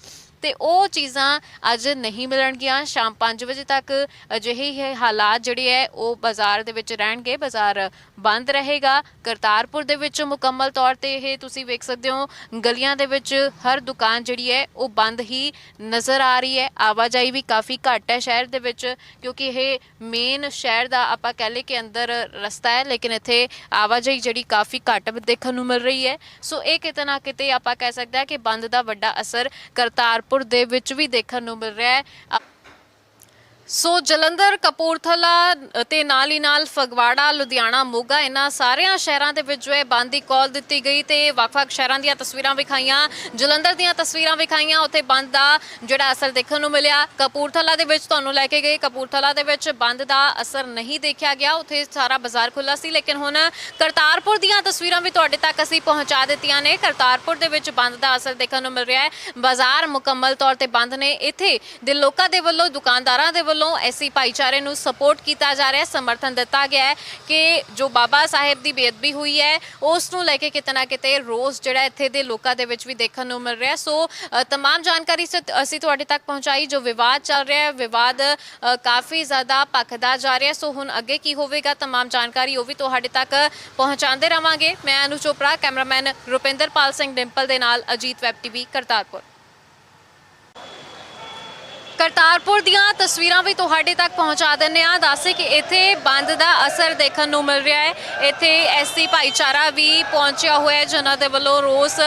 ਤੇ ਉਹ ਚੀਜ਼ਾਂ ਅੱਜ ਨਹੀਂ ਮਿਲਣਗੀਆਂ। ਸ਼ਾਮ 5 ਵਜੇ ਤੱਕ ਅਜਿਹੇ ਹੀ ਹਾਲਾਤ ਜਿਹੜੇ ਹੈ, ਉਹ ਬਾਜ਼ਾਰ ਦੇ ਵਿੱਚ ਰਹਿਣਗੇ। ਬਾਜ਼ਾਰ ਬੰਦ ਰਹੇਗਾ। ਕਰਤਾਰਪੁਰ ਦੇ ਵਿੱਚ ਮੁਕੰਮਲ ਤੌਰ ਤੇ ਇਹ ਤੁਸੀਂ ਵੇਖ ਸਕਦੇ ਹੋ, ਗਲੀਆਂ ਦੇ ਵਿੱਚ ਹਰ ਦੁਕਾਨ ਜਿਹੜੀ ਹੈ, ਉਹ ਬੰਦ ਹੀ ਨਜ਼ਰ ਆ ਰਹੀ ਹੈ। ਆਵਾਜਾਈ ਵੀ ਕਾਫੀ ਘੱਟ ਹੈ ਸ਼ਹਿਰ ਦੇ ਵਿੱਚ, ਕਿਉਂਕਿ ਇਹ ਮੇਨ ਸ਼ਹਿਰ ਦਾ ਆਪਾਂ ਕਹਿ ਲਏ ਕਿ ਅੰਦਰ ਰਸਤਾ ਹੈ, ਲੇਕਿਨ ਇੱਥੇ ਆਵਾਜਾਈ ਜਿਹੜੀ ਕਾਫੀ ਘੱਟ ਦੇਖਣ ਨੂੰ ਮਿਲ ਰਹੀ ਹੈ। ਸੋ ਇਹ ਕਿਤੇ ਨਾ ਕਿਤੇ ਆਪਾਂ ਕਹਿ ਸਕਦੇ ਹਾਂ ਕਿ ਬੰਦ ਦਾ ਵੱਡਾ ਅਸਰ ਕਰਤਾਰਪੁਰ ਦੇ ਵਿੱਚ ਵੀ ਦੇਖਣ ਨੂੰ ਮਿਲ ਰਿਹਾ ਹੈ। ਸੋ ਜਲੰਧਰ, ਕਪੂਰਥਲਾ ਤੇ ਨਾਲ ਹੀ ਨਾਲ ਫਗਵਾੜਾ, ਲੁਧਿਆਣਾ, ਮੋਗਾ, ਇਹਨਾਂ ਸਾਰਿਆਂ ਸ਼ਹਿਰਾਂ ਦੇ ਵਿੱਚ ਜੋ ਹੈ ਬੰਦ ਦੀ ਕਾਲ ਦਿੱਤੀ ਗਈ ਤੇ ਵੱਖ-ਵੱਖ ਸ਼ਹਿਰਾਂ ਦੀਆਂ ਤਸਵੀਰਾਂ ਵਿਖਾਈਆਂ, ਜਲੰਧਰ ਦੀਆਂ ਤਸਵੀਰਾਂ ਵਿਖਾਈਆਂ, ਉੱਥੇ ਬੰਦ ਦਾ ਜਿਹੜਾ ਅਸਰ ਦੇਖਣ ਨੂੰ ਮਿਲਿਆ। ਕਪੂਰਥਲਾ ਦੇ ਵਿੱਚ ਤੁਹਾਨੂੰ ਲੈ ਕੇ ਗਏ। ਕਪੂਰਥਲਾ ਦੇ ਵਿੱਚ ਬੰਦ ਦਾ ਅਸਰ ਨਹੀਂ ਦੇਖਿਆ ਗਿਆ। ਉੱਥੇ ਸਾਰਾ ਬਾਜ਼ਾਰ ਖੁੱਲਾ ਸੀ, ਲੇਕਿਨ ਹੁਣ ਕਰਤਾਰਪੁਰ ਦੀਆਂ ਤਸਵੀਰਾਂ ਵੀ ਤੁਹਾਡੇ ਤੱਕ ਅਸੀਂ ਪਹੁੰਚਾ ਦਿੱਤੀਆਂ ਨੇ। ਕਰਤਾਰਪੁਰ ਦੇ ਵਿੱਚ ਬੰਦ ਦਾ ਅਸਰ ਦੇਖਣ ਨੂੰ ਮਿਲ ਰਿਹਾ ਹੈ। ਬਾਜ਼ਾਰ ਮੁਕੰਮਲ ਤੌਰ ਤੇ ਬੰਦ ਨੇ। ਇੱਥੇ ਦੇ ਲੋਕਾਂ ਦੇ ਵੱਲੋਂ, ਦੁਕਾਨਦਾਰਾਂ ਦੇ ਵੱਲੋਂ ਐਸੀ ਭਾਈਚਾਰੇ ਨੂੰ ਸਪੋਰਟ ਕੀਤਾ ਜਾ ਰਿਹਾ ਹੈ ਸਮਰਥਨ ਦਿੱਤਾ ਗਿਆ ਹੈ ਕਿ ਜੋ ਬਾਬਾ ਸਾਹਿਬ ਦੀ ਬੇਅਦਬੀ ਹੋਈ ਹੈ ਉਸ ਨੂੰ ਲੈ ਕੇ ਕਿਤੇ ਨਾ ਕਿਤੇ ਰੋਸ ਜਿਹੜਾ ਇੱਥੇ ਦੇ ਲੋਕਾਂ ਦੇ ਵਿੱਚ ਵੀ ਦੇਖਣ ਨੂੰ ਮਿਲ ਰਿਹਾ ਸੋ ਅ, ਤਮਾਮ ਜਾਣਕਾਰੀ ਅਸੀਂ ਤੁਹਾਡੇ ਤੱਕ ਪਹੁੰਚਾਈ ਜੋ ਵਿਵਾਦ ਚੱਲ ਰਿਹਾ ਹੈ ਵਿਵਾਦ ਕਾਫੀ ਜ਼ਿਆਦਾ ਭਖਦਾ ਜਾ ਰਿਹਾ ਸੋ ਹੁਣ ਅੱਗੇ ਕੀ ਹੋਵੇਗਾ ਤਮਾਮ ਜਾਣਕਾਰੀ ਉਹ ਵੀ ਤੁਹਾਡੇ ਤੱਕ ਪਹੁੰਚਾਉਂਦੇ ਰਵਾਂਗੇ। ਮੈਂ ਅਨੂ ਚੋਪੜਾ ਕੈਮਰਾਮੈਨ ਰੁਪਿੰਦਰਪਾਲ ਸਿੰਘ ਡਿੰਪਲ ਦੇ ਨਾਲ ਅਜੀਤ ਵੈਬ ਟੀਵੀ ਕਰਤਾਰਪੁਰ। ਕਰਤਾਰਪੁਰ ਦੀਆਂ ਤਸਵੀਰਾਂ ਵੀ ਤੁਹਾਡੇ ਤੱਕ ਪਹੁੰਚਾ ਦਿੰਨੇ ਆ ਦੱਸੇ ਕਿ ਇੱਥੇ ਬੰਦ ਦਾ ਅਸਰ ਦੇਖਣ ਨੂੰ ਮਿਲ ਰਿਹਾ ਹੈ। ਇੱਥੇ ਐਸਸੀ ਭਾਈਚਾਰਾ ਵੀ ਪਹੁੰਚਿਆ ਹੋਇਆ ਹੈ, ਜਿਨ੍ਹਾਂ ਦੇ ਵੱਲੋਂ ਰੋਸ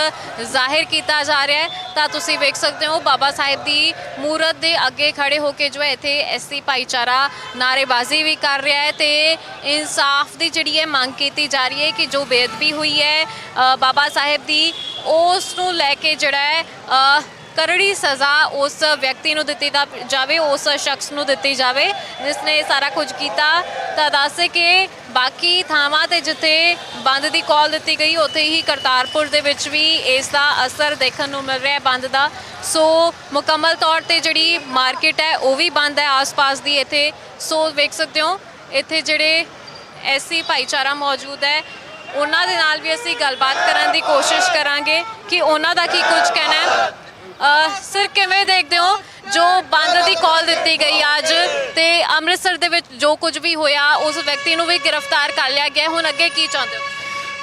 ਜ਼ਾਹਿਰ ਕੀਤਾ ਜਾ ਰਿਹਾ ਹੈ। ਤਾਂ ਤੁਸੀਂ ਵੇਖ ਸਕਦੇ ਹੋ, ਬਾਬਾ ਸਾਹਿਬ ਦੀ ਮੂਰਤ ਦੇ ਅੱਗੇ ਖੜੇ ਹੋ ਕੇ ਜੋ ਹੈ ਇੱਥੇ ਐਸਸੀ ਭਾਈਚਾਰਾ ਨਾਰੇਬਾਜ਼ੀ ਵੀ ਕਰ ਰਿਹਾ ਹੈ ਤੇ ਇਨਸਾਫ ਦੀ ਜਿਹੜੀ ਹੈ ਮੰਗ ਕੀਤੀ ਜਾ ਰਹੀ ਹੈ ਕਿ ਜੋ ਬੇਅਦਬੀ ਹੋਈ ਹੈ ਬਾਬਾ ਸਾਹਿਬ ਦੀ, ਉਸ ਨੂੰ ਲੈ ਕੇ ਜਿਹੜਾ ਹੈ ਕਰੜੀ ਸਜ਼ਾ ਉਸ ਵਿਅਕਤੀ ਨੂੰ ਦਿੱਤੀ ਦਾ ਜਾਵੇ, ਉਸ ਸ਼ਖਸ ਨੂੰ ਦਿੱਤੀ ਜਾਵੇ, ਜਿਸ ਨੇ ਇਹ ਸਾਰਾ ਕੁਝ ਕੀਤਾ। ਤਾਂ ਦੱਸੇ ਕਿ ਬਾਕੀ ਥਾਵਾਂ ਤੇ ਜਿੱਥੇ ਬੰਦ ਦੀ ਕਾਲ ਦਿੱਤੀ ਗਈ, ਉੱਥੇ ਹੀ ਕਰਤਾਰਪੁਰ ਦੇ ਵਿੱਚ ਵੀ ਇਸ ਦਾ ਅਸਰ ਦੇਖਣ ਨੂੰ ਮਿਲ ਰਿਹਾ ਹੈ ਬੰਦ ਦਾ। ਸੋ ਮੁਕੰਮਲ ਤੌਰ ਤੇ ਜਿਹੜੀ ਮਾਰਕੀਟ ਹੈ, ਉਹ ਵੀ ਬੰਦ ਹੈ ਆਸ-ਪਾਸ ਦੀ ਇੱਥੇ। ਸੋ ਵੇਖ ਸਕਦੇ ਹੋ, ਇੱਥੇ ਜਿਹੜੇ ਐਸੀ ਭਾਈਚਾਰਾ ਮੌਜੂਦ ਹੈ, ਉਹਨਾਂ ਦੇ ਨਾਲ ਵੀ ਅਸੀਂ ਗੱਲਬਾਤ ਕਰਨ ਦੀ ਕੋਸ਼ਿਸ਼ ਕਰਾਂਗੇ ਕਿ ਉਹਨਾਂ ਦਾ ਕੀ ਕੁਝ ਕਹਿਣਾ ਹੈ। ਸਰ, ਕਿਵੇਂ ਦੇਖਦੇ ਹੋ ਜੋ ਬੰਦ ਦੀ ਕਾਲ ਦਿੱਤੀ ਗਈ ਅੱਜ ਤੇ ਅੰਮ੍ਰਿਤਸਰ ਦੇ ਵਿੱਚ ਜੋ ਕੁਝ ਵੀ ਹੋਇਆ, ਉਸ ਵਿਅਕਤੀ ਨੂੰ ਵੀ ਗ੍ਰਿਫਤਾਰ ਕਰ ਲਿਆ ਗਿਆ ਹੁਣ ਅੱਗੇ ਕੀ ਚਾਹੁੰਦੇ ਹੋ?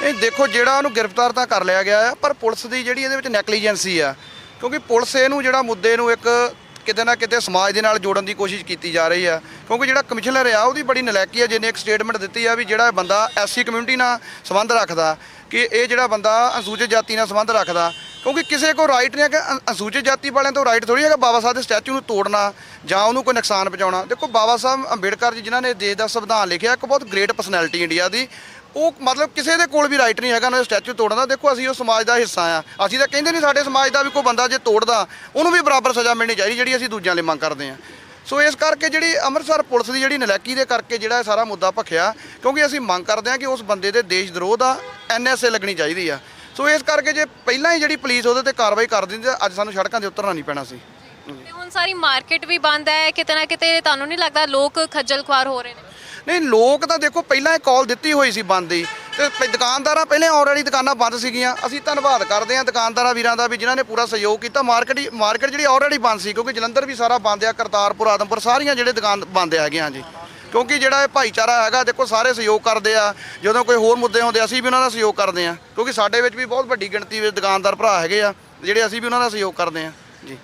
ਇਹ ਦੇਖੋ, ਜਿਹੜਾ ਉਹਨੂੰ ਗ੍ਰਿਫਤਾਰ ਤਾਂ ਕਰ ਲਿਆ ਗਿਆ ਆ, ਪਰ ਪੁਲਿਸ ਦੀ ਜਿਹੜੀ ਇਹਦੇ ਵਿੱਚ ਨੈਗਲੀਜੈਂਸੀ ਆ, ਕਿਉਂਕਿ ਪੁਲਿਸ ਇਹਨੂੰ ਜਿਹੜਾ ਮੁੱਦੇ ਨੂੰ ਇੱਕ ਕਿਤੇ ਨਾ ਕਿਤੇ ਸਮਾਜ ਦੇ ਨਾਲ ਜੋੜਨ ਦੀ ਕੋਸ਼ਿਸ਼ ਕੀਤੀ ਜਾ ਰਹੀ ਆ, ਕਿਉਂਕਿ ਜਿਹੜਾ ਕਮਿਸ਼ਨਰ ਆ, ਉਹਦੀ ਬੜੀ ਨਲਾਇਕੀ ਆ, ਜਿਹਨੇ ਇੱਕ ਸਟੇਟਮੈਂਟ ਦਿੱਤੀ ਆ ਵੀ ਜਿਹੜਾ ਬੰਦਾ ਐਸਸੀ ਕਮਿਊਨਿਟੀ ਨਾਲ ਸੰਬੰਧ ਰੱਖਦਾ, ਕਿ ਇਹ ਜਿਹੜਾ ਬੰਦਾ ਅਨੁਸੂਚਿਤ ਜਾਤੀ ਨਾਲ ਸੰਬੰਧ ਰੱਖਦਾ ਕਿਉਂਕਿ ਕਿਸੇ ਕੋ ਰਾਈਟ ਨਹੀਂ ਹੈ ਕਿ ਅਨ- ਅਨੁਸੂਚਿਤ ਜਾਤੀ ਵਾਲਿਆਂ ਤੋਂ ਰਾਈਟ ਥੋੜੀ ਹੈਗਾ ਬਾਬਾ ਸਾਹਿਬ ਦੇ ਸਟੈਚੂ ਨੂੰ ਤੋੜਨਾ ਜਾਂ ਉਹਨੂੰ ਕੋਈ ਨੁਕਸਾਨ ਪਹੁੰਚਾਉਣਾ। ਦੇਖੋ ਬਾਬਾ ਸਾਹਿਬ ਅੰਬੇਡਕਰ ਜੀ ਜਿਨ੍ਹਾਂ ਨੇ ਦੇਸ਼ ਦਾ ਸੰਵਿਧਾਨ ਲਿਖਿਆ, ਇੱਕ ਬਹੁਤ ਗ੍ਰੇਟ ਪਰਸਨੈਲਿਟੀ ਇੰਡੀਆ ਦੀ। ਉਹ ਮਤਲਬ ਕਿਸੇ ਦੇ ਕੋਲ ਵੀ ਰਾਈਟ ਨਹੀਂ ਹੈਗਾ ਉਹਨਾਂ ਦੇ ਸਟੈਚੂ ਤੋੜਨ। ਦਾ ਦੇਖੋ ਅਸੀਂ ਉਹ ਸਮਾਜ ਦਾ ਹਿੱਸਾ ਆ ਅਸੀਂ ਤਾਂ ਕਹਿੰਦੇ ਨਹੀਂ ਸਾਡੇ ਸਮਾਜ ਦਾ ਵੀ ਕੋਈ ਬੰਦਾ ਜੇ ਤੋੜਦਾ, ਉਹਨੂੰ ਵੀ ਬਰਾਬਰ ਸਜ਼ਾ ਮਿਲਣੀ ਚਾਹੀਦੀ ਜਿਹੜੀ ਅਸੀਂ ਦੂਜਿਆਂ ਲਈ ਮੰਗ ਕਰਦੇ ਆ ਸੋ ਇਸ ਕਰਕੇ ਜਿਹੜੀ ਅੰਮ੍ਰਿਤਸਰ ਪੁਲਿਸ ਦੀ ਜਿਹੜੀ ਨਲੈਕੀ ਦੇ ਕਰਕੇ ਜਿਹੜਾ ਇਹ ਸਾਰਾ ਮੁੱਦਾ ਭਖਿਆ, ਕਿਉਂਕਿ ਅਸੀਂ ਮੰਗ ਕਰਦੇ ਆ ਕਿ ਉਸ ਬੰਦੇ ਦੇ ਦੇਸ਼ ਦਰੋਹ ਦਾ ਐਨਐਸਏ ਲੱਗਣੀ ਚਾਹੀਦੀ ਆ। ਸੋ ਇਸ ਕਰਕੇ ਜੇ ਪਹਿਲਾਂ ਹੀ ਜਿਹੜੀ ਪੁਲਿਸ ਉਹਦੇ ਤੇ ਕਾਰਵਾਈ ਕਰ ਦਿੰਦੀ ਤਾਂ ਅੱਜ ਸਾਨੂੰ ਸੜਕਾਂ ਤੇ ਉਤਰਨਾ ਨਹੀਂ ਪੈਣਾ ਸੀ। ਤੇ ਹੁਣ ਸਾਰੀ ਮਾਰਕੀਟ ਵੀ ਬੰਦ ਹੈ ਕਿਤੇ ਨਾ ਕਿਤੇ ਤੁਹਾਨੂੰ ਨਹੀਂ ਲੱਗਦਾ ਲੋਕ ਖੱਜਲ ਖੁਆਰ ਹੋ ਰਹੇ ਨੇ? ਨਹੀਂ ਲੋਕ ਤਾਂ ਦੇਖੋ ਪਹਿਲਾਂ ਇਹ ਕਾਲ ਦਿੱਤੀ ਹੋਈ ਸੀ ਬੰਦ ਦੀ ਤੇ ਪ- ਦੁਕਾਨਦਾਰਾਂ ਪਹਿਲੇ ਆਲਰੇਡੀ ਦੁਕਾਨਾਂ ਬੰਦ ਸੀਗੀਆਂ। ਅਸੀਂ ਧੰਨਵਾਦ ਕਰਦੇ ਹਾਂ ਦੁਕਾਨਦਾਰਾਂ ਵੀਰਾਂ ਦਾ ਵੀ ਜਿਨ੍ਹਾਂ ਨੇ ਪੂਰਾ ਸਹਿਯੋਗ ਕੀਤਾ। ਮਾਰਕੀਟ ਮਾਰਕੀਟ ਜਿਹੜੀ ਆਲਰੇਡੀ ਬੰਦ ਸੀ ਕਿਉਂਕਿ ਜਲੰਧਰ ਵੀ ਸਾਰਾ ਬੰਦ ਆ ਕਰਤਾਰਪੁਰ ਆਦਮਪੁਰ ਸਾਰੀਆਂ ਜਿਹੜੇ ਦੁਕਾਨ ਬੰਦ ਹੈਗੇ ਹਾਂ ਜੀ। ਕਿਉਂਕਿ ਜਿਹੜਾ ਇਹ ਭਾਈਚਾਰਾ ਹੈਗਾ ਦੇਖੋ ਸਾਰੇ ਸਹਿਯੋਗ ਕਰਦੇ ਆ। ਜਦੋਂ ਕੋਈ ਹੋਰ ਮੁੱਦੇ ਹੁੰਦੇ ਅਸੀਂ ਵੀ ਉਹਨਾਂ ਦਾ ਸਹਿਯੋਗ ਕਰਦੇ ਆ। ਕਿਉਂਕਿ ਸਾਡੇ ਵਿੱਚ ਵੀ ਬਹੁਤ ਵੱਡੀ ਗਿਣਤੀ ਵਿੱਚ ਦੁਕਾਨਦਾਰ ਭਰਾ ਹੈਗੇ ਆ ਜਿਹੜੇ ਅਸੀਂ ਵੀ ਉਹਨਾਂ ਦਾ ਸਹਿਯੋਗ ਕਰਦੇ ਆ। ਜੀ।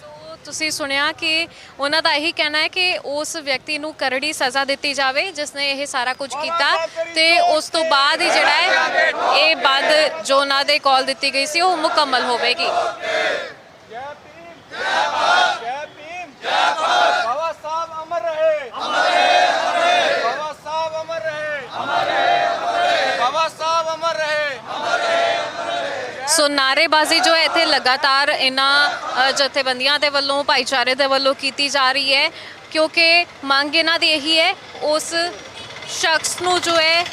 ਸੋ ਤੁਸੀਂ ਸੁਣਿਆ ਕਿ ਉਹਨਾਂ ਦਾ ਇਹੀ ਕਹਿਣਾ ਹੈ ਕਿ ਉਸ ਵਿਅਕਤੀ ਨੂੰ ਕਰੜੀ ਸਜ਼ਾ ਦਿੱਤੀ ਜਾਵੇ ਜਿਸ ਨੇ ਇਹ ਸਾਰਾ ਕੁਝ ਕੀਤਾ ਤੇ ਉਸ ਤੋਂ ਬਾਅਦ ਹੀ ਜਿਹੜਾ ਹੈ ਇਹ ਬੰਦ ਜੋ ਉਹਨਾਂ ਦੇ ਕਾਲ ਦਿੱਤੀ ਗਈ ਸੀ ਉਹ ਮੁਕੰਮਲ ਹੋਵੇਗੀ। ਸੋ ਨਾਰੇਬਾਜ਼ੀ ਜੋ ਹੈ ਇੱਥੇ ਲਗਾਤਾਰ ਇਹਨਾਂ ਜਥੇਬੰਦੀਆਂ ਦੇ ਵੱਲੋਂ ਭਾਈਚਾਰੇ ਦੇ ਵੱਲੋਂ ਕੀਤੀ ਜਾ ਰਹੀ ਹੈ ਕਿਉਂਕਿ ਮੰਗ ਇਹਨਾਂ ਦੀ ਇਹੀ ਹੈ ਉਸ ਸ਼ਖਸ ਨੂੰ ਜੋ ਹੈ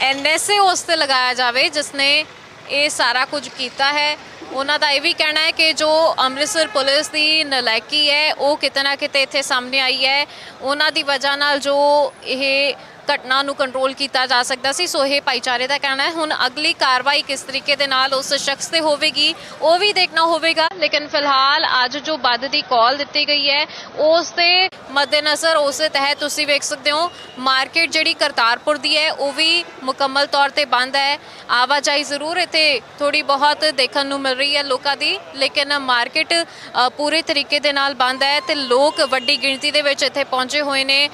ਐਨਐਸਏ ਉਸ ਤੇ ਲਗਾਇਆ ਜਾਵੇ ਜਿਸ ਨੇ ਇਹ ਸਾਰਾ ਕੁਝ ਕੀਤਾ ਹੈ। ਉਹਨਾਂ ਦਾ ਇਹ ਵੀ ਕਹਿਣਾ ਹੈ ਕਿ ਜੋ ਅੰਮ੍ਰਿਤਸਰ ਪੁਲਿਸ ਦੀ ਨਲਾਇਕੀ ਹੈ, ਉਹ ਕਿਤੇ ਨਾ ਕਿਤੇ ਇੱਥੇ ਸਾਹਮਣੇ ਆਈ ਹੈ। ਉਹਨਾਂ ਦੀ ਵਜ੍ਹਾ ਨਾਲ ਜੋ ਇਹ ਘਟਨਾ ਨੂੰ ਕੰਟਰੋਲ ਕੀਤਾ ਜਾ ਸਕਦਾ ਸੀ। ਸੋ ਇਹ ਭਾਈਚਾਰੇ ਦਾ ਕਹਿਣਾ ਹੈ। ਹੁਣ ਅਗਲੀ ਕਾਰਵਾਈ ਕਿਸ ਤਰੀਕੇ ਦੇ ਨਾਲ ਉਸ ਸ਼ਖਸ ਤੇ ਹੋਵੇਗੀ, ਉਹ ਵੀ ਦੇਖਣਾ ਹੋਵੇਗਾ। ਲੇਕਿਨ ਫਿਲਹਾਲ ਅੱਜ ਜੋ ਬੰਦ ਦੀ ਕਾਲ ਦਿੱਤੀ ਗਈ ਹੈ, ਉਸ ਦੇ ਮੱਦੇਨਜ਼ਰ, ਉਸ ਦੇ ਤਹਿਤ ਤੁਸੀਂ ਵੇਖ ਸਕਦੇ ਹੋ ਮਾਰਕੀਟ ਜਿਹੜੀ ਕਰਤਾਰਪੁਰ ਦੀ ਹੈ, ਉਹ ਵੀ ਮੁਕੰਮਲ ਤੌਰ ਤੇ ਬੰਦ ਹੈ। ਆਵਾਜਾਈ ਜ਼ਰੂਰ ਇੱਥੇ ਥੋੜੀ ਬਹੁਤ ਦੇਖਣ ਨੂੰ ਮਿਲ ਰਹੀ ਹੈ ਲੋਕਾਂ ਦੀ, ਲੇਕਿਨ ਮਾਰਕੀਟ ਪੂਰੇ ਤਰੀਕੇ ਦੇ ਨਾਲ ਬੰਦ ਹੈ ਤੇ ਲੋਕ ਵੱਡੀ ਗਿਣਤੀ ਦੇ ਵਿੱਚ ਇੱਥੇ ਪਹੁੰਚੇ ਹੋਏ ਨੇ।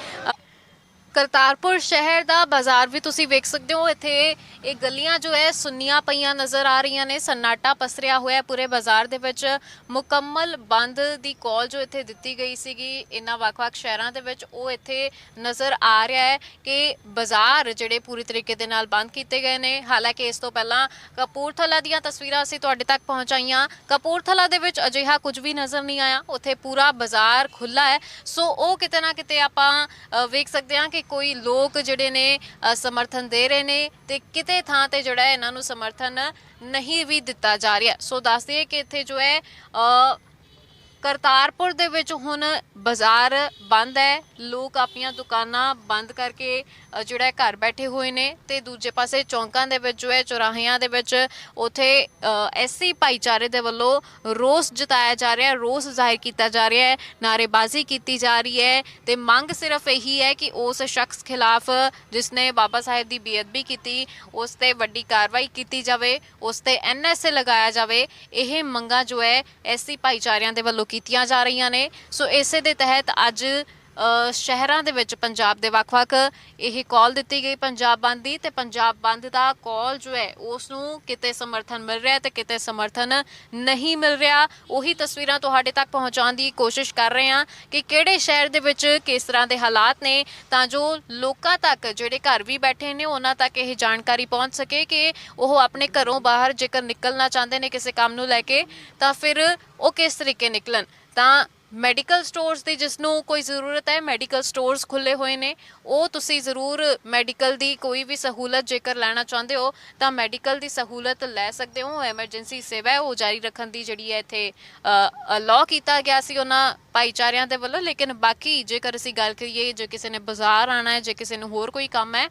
ਕਰਤਾਰਪੁਰ ਸ਼ਹਿਰ ਦਾ ਬਾਜ਼ਾਰ ਵੀ ਤੁਸੀਂ ਵੇਖ ਸਕਦੇ ਹੋ। ਇੱਥੇ ਇਹ ਗਲੀਆਂ ਜੋ ਹੈ, ਸੁੰਨੀਆਂ ਪਈਆਂ ਨਜ਼ਰ ਆ ਰਹੀਆਂ ਨੇ। ਸન્ਨਾਟਾ ਪਸਰਿਆ ਹੋਇਆ ਪੂਰੇ ਬਾਜ਼ਾਰ ਦੇ ਵਿੱਚ। ਮੁਕੰਮਲ ਬੰਦ ਦੀ ਕਾਲ ਜੋ ਇੱਥੇ ਦਿੱਤੀ ਗਈ ਸੀਗੀ, ਇਹਨਾਂ ਵੱਖ-ਵੱਖ ਸ਼ਹਿਰਾਂ ਦੇ ਵਿੱਚ, ਉਹ ਇੱਥੇ ਨਜ਼ਰ ਆ ਰਿਹਾ ਹੈ ਕਿ ਬਾਜ਼ਾਰ ਜਿਹੜੇ ਪੂਰੀ ਤਰੀਕੇ ਦੇ ਨਾਲ ਬੰਦ ਕੀਤੇ ਗਏ ਨੇ। ਹਾਲਾਂਕਿ ਇਸ ਤੋਂ ਪਹਿਲਾਂ ਕਪੂਰਥਲਾ ਦੀਆਂ ਤਸਵੀਰਾਂ ਅਸੀਂ ਤੁਹਾਡੇ ਤੱਕ ਪਹੁੰਚਾਈਆਂ। ਕਪੂਰਥਲਾ ਦੇ ਵਿੱਚ ਅਜਿਹਾ ਕੁਝ ਵੀ ਨਜ਼ਰ ਨਹੀਂ ਆਇਆ। ਉੱਥੇ ਪੂਰਾ ਬਾਜ਼ਾਰ ਖੁੱਲਾ ਹੈ। ਸੋ ਉਹ ਕਿਤੇ ਨਾ ਕਿਤੇ ਆਪਾਂ ਵੇਖ ਸਕਦੇ ਹਾਂ ਕਿ ਕੋਈ ਲੋਕ ਜਿਹੜੇ ਨੇ ਸਮਰਥਨ ਦੇ ਰਹੇ ਨੇ ਤੇ ਕਿਤੇ ਥਾਂ ਤੇ ਜਿਹੜਾ ਇਹਨਾਂ ਨੂੰ ਸਮਰਥਨ ਨਹੀਂ ਵੀ ਦਿੱਤਾ ਜਾ ਰਿਹਾ। ਸੋ ਦੱਸ ਦਈਏ ਕਿ ਇੱਥੇ ਜੋ ਹੈ ਕਰਤਾਰਪੁਰ ਦੇ ਵਿੱਚ ਹੁਣ ਬਾਜ਼ਾਰ ਬੰਦ ਹੈ। ਲੋਕ ਆਪਣੀਆਂ ਦੁਕਾਨਾਂ ਬੰਦ ਕਰਕੇ ਜਿਹੜਾ ਹੈ ਘਰ ਬੈਠੇ ਹੋਏ ਨੇ ਤੇ ਦੂਜੇ ਪਾਸੇ ਚੌਂਕਾਂ ਦੇ ਵਿੱਚ ਜੋ ਹੈ, ਚੌਰਾਹਿਆਂ ਦੇ ਵਿੱਚ ਉਥੇ ਐਸਸੀ ਭਾਈਚਾਰੇ ਦੇ ਵੱਲੋਂ ਰੋਸ ਜਤਾਇਆ ਜਾ ਰਿਹਾ ਹੈ ਰੋਸ ਜ਼ਾਹਿਰ ਕੀਤਾ ਜਾ ਰਿਹਾ ਹੈ ਨਾਰੇਬਾਜ਼ੀ ਕੀਤੀ ਜਾ ਰਹੀ ਹੈ ਤੇ ਮੰਗ ਸਿਰਫ ਇਹੀ ਹੈ ਕਿ ਉਸ ਸ਼ਖਸ ਖਿਲਾਫ ਜਿਸ ਨੇ ਬਾਬਾ ਸਾਹਿਬ ਦੀ ਬੇਅਦਬੀ ਕੀਤੀ, ਉਸ ਤੇ ਵੱਡੀ ਕਾਰਵਾਈ ਕੀਤੀ ਜਾਵੇ, ਉਸ ਤੇ ਐਨਐਸਏ ਲਗਾਇਆ ਜਾਵੇ, ਇਹ ਮੰਗਾਂ ਜੋ ਹੈ, ਐਸਸੀ ਭਾਈਚਾਰਿਆਂ ਦੇ ਵੱਲੋਂ ਕੀਤੀਆਂ ਜਾ ਰਹੀਆਂ ਨੇ। ਸੋ ਇਸੇ ਦੇ ਤਹਿਤ ਅੱਜ ਸ਼ਹਿਰਾਂ ਦੇ ਵਿੱਚ ਪੰਜਾਬ ਦੇ ਵੱਖ-ਵੱਖ ਇਹ ਕਾਲ ਦਿੱਤੀ ਗਈ ਪੰਜਾਬ ਬੰਦ ਦੀ ਤੇ ਪੰਜਾਬ ਬੰਦ ਦਾ ਕਾਲ ਜੋ ਹੈ ਉਸ ਨੂੰ ਕਿਤੇ ਸਮਰਥਨ ਮਿਲ ਰਿਹਾ ਤੇ ਕਿਤੇ ਸਮਰਥਨ ਨਹੀਂ ਮਿਲ ਰਿਹਾ। ਉਹੀ ਤਸਵੀਰਾਂ ਤੁਹਾਡੇ ਤੱਕ ਪਹੁੰਚਾਉਣ ਦੀ ਕੋਸ਼ਿਸ਼ ਕਰ ਰਹੇ ਹਾਂ ਕਿ ਕਿਹੜੇ ਸ਼ਹਿਰ ਦੇ ਵਿੱਚ ਕਿਸ ਤਰ੍ਹਾਂ ਦੇ ਹਾਲਾਤ ਨੇ ਤਾਂ ਜੋ ਲੋਕਾਂ ਤੱਕ ਜਿਹੜੇ ਘਰ ਵੀ ਬੈਠੇ ਨੇ, ਉਹਨਾਂ ਤੱਕ ਇਹ ਜਾਣਕਾਰੀ ਪਹੁੰਚ ਸਕੇ ਕਿ ਉਹ ਆਪਣੇ ਘਰੋਂ ਬਾਹਰ ਜੇਕਰ ਨਿਕਲਣਾ ਚਾਹੁੰਦੇ ਨੇ ਕਿਸੇ ਕੰਮ ਨੂੰ ਲੈ ਕੇ, ਤਾਂ ਫਿਰ ਉਹ ਕਿਸ ਤਰੀਕੇ ਨਿਕਲਣ। ਤਾਂ ਮੈਡੀਕਲ ਸਟੋਰਸ ਦੀ ਜਿਸ ਨੂੰ ਕੋਈ ਜ਼ਰੂਰਤ ਹੈ ਮੈਡੀਕਲ ਸਟੋਰਸ ਖੁੱਲੇ ਹੋਏ ਨੇ, ਉਹ ਤੁਸੀਂ ਜ਼ਰੂਰ ਮੈਡੀਕਲ ਦੀ ਕੋਈ ਵੀ ਸਹੂਲਤ ਜੇਕਰ ਲੈਣਾ ਚਾਹੁੰਦੇ ਹੋ, ਤਾਂ ਮੈਡੀਕਲ ਦੀ ਸਹੂਲਤ ਲੈ ਸਕਦੇ ਹੋ। ਐਮਰਜੈਂਸੀ ਸੇਵਾ ਹੈ, ਉਹ ਜਾਰੀ ਰੱਖਣ ਦੀ ਜਿਹੜੀ ਹੈ ਇੱਥੇ ਲਾਅ ਕੀਤਾ ਗਿਆ ਸੀ ਉਹਨਾਂ ਭਾਈਚਾਰਿਆਂ ਦੇ ਵੱਲੋਂ। ਲੇਕਿਨ ਬਾਕੀ ਜੇਕਰ ਅਸੀਂ ਗੱਲ ਕਰੀਏ, ਜੇ ਕਿਸੇ ਨੇ ਬਾਜ਼ਾਰ ਆਣਾ ਹੈ, ਜੇ ਕਿਸੇ ਨੂੰ ਹੋਰ ਕੋਈ ਕੰਮ ਹੈ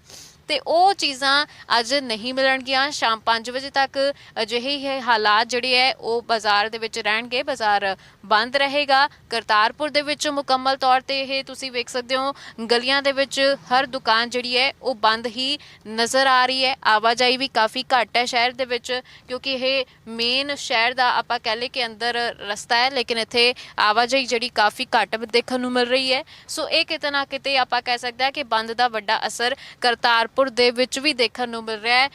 ਤੇ ਉਹ ਚੀਜ਼ਾਂ ਅੱਜ ਨਹੀਂ ਮਿਲਣਗੀਆਂ। ਸ਼ਾਮ 5 ਵਜੇ ਤੱਕ ਅਜਿਹੇ ਹੀ ਹਾਲਾਤ ਜਿਹੜੇ ਹੈ, ਉਹ ਬਾਜ਼ਾਰ ਦੇ ਵਿੱਚ ਰਹਿਣਗੇ। ਬਾਜ਼ਾਰ ਬੰਦ ਰਹੇਗਾ। ਕਰਤਾਰਪੁਰ ਦੇ ਵਿੱਚ ਮੁਕੰਮਲ ਤੌਰ ਤੇ ਇਹ ਤੁਸੀਂ ਵੇਖ ਸਕਦੇ ਹੋ, ਗਲੀਆਂ ਦੇ ਵਿੱਚ ਹਰ ਦੁਕਾਨ ਜਿਹੜੀ ਹੈ, ਉਹ ਬੰਦ ਹੀ ਨਜ਼ਰ ਆ ਰਹੀ ਹੈ। ਆਵਾਜਾਈ ਵੀ ਕਾਫੀ ਘੱਟ ਹੈ ਸ਼ਹਿਰ ਦੇ ਵਿੱਚ, ਕਿਉਂਕਿ ਇਹ ਮੇਨ ਸ਼ਹਿਰ ਦਾ ਆਪਾਂ ਕਹਿ ਲਏ ਕਿ ਅੰਦਰ ਰਸਤਾ ਹੈ, ਲੇਕਿਨ ਇੱਥੇ ਆਵਾਜਾਈ ਜਿਹੜੀ ਕਾਫੀ ਘੱਟ ਦੇਖਣ ਨੂੰ ਮਿਲ ਰਹੀ ਹੈ। ਸੋ ਇਹ ਕਿਤੇ ਨਾ ਕਿਤੇ ਆਪਾਂ ਕਹਿ ਸਕਦੇ ਹਾਂ ਕਿ ਬੰਦ ਦਾ ਵੱਡਾ ਅਸਰ ਕਰਤਾਰਪੁਰ ਦੇ ਵਿੱਚ ਵੀ ਦੇਖਣ ਨੂੰ ਮਿਲ ਰਿਹਾ ਹੈ।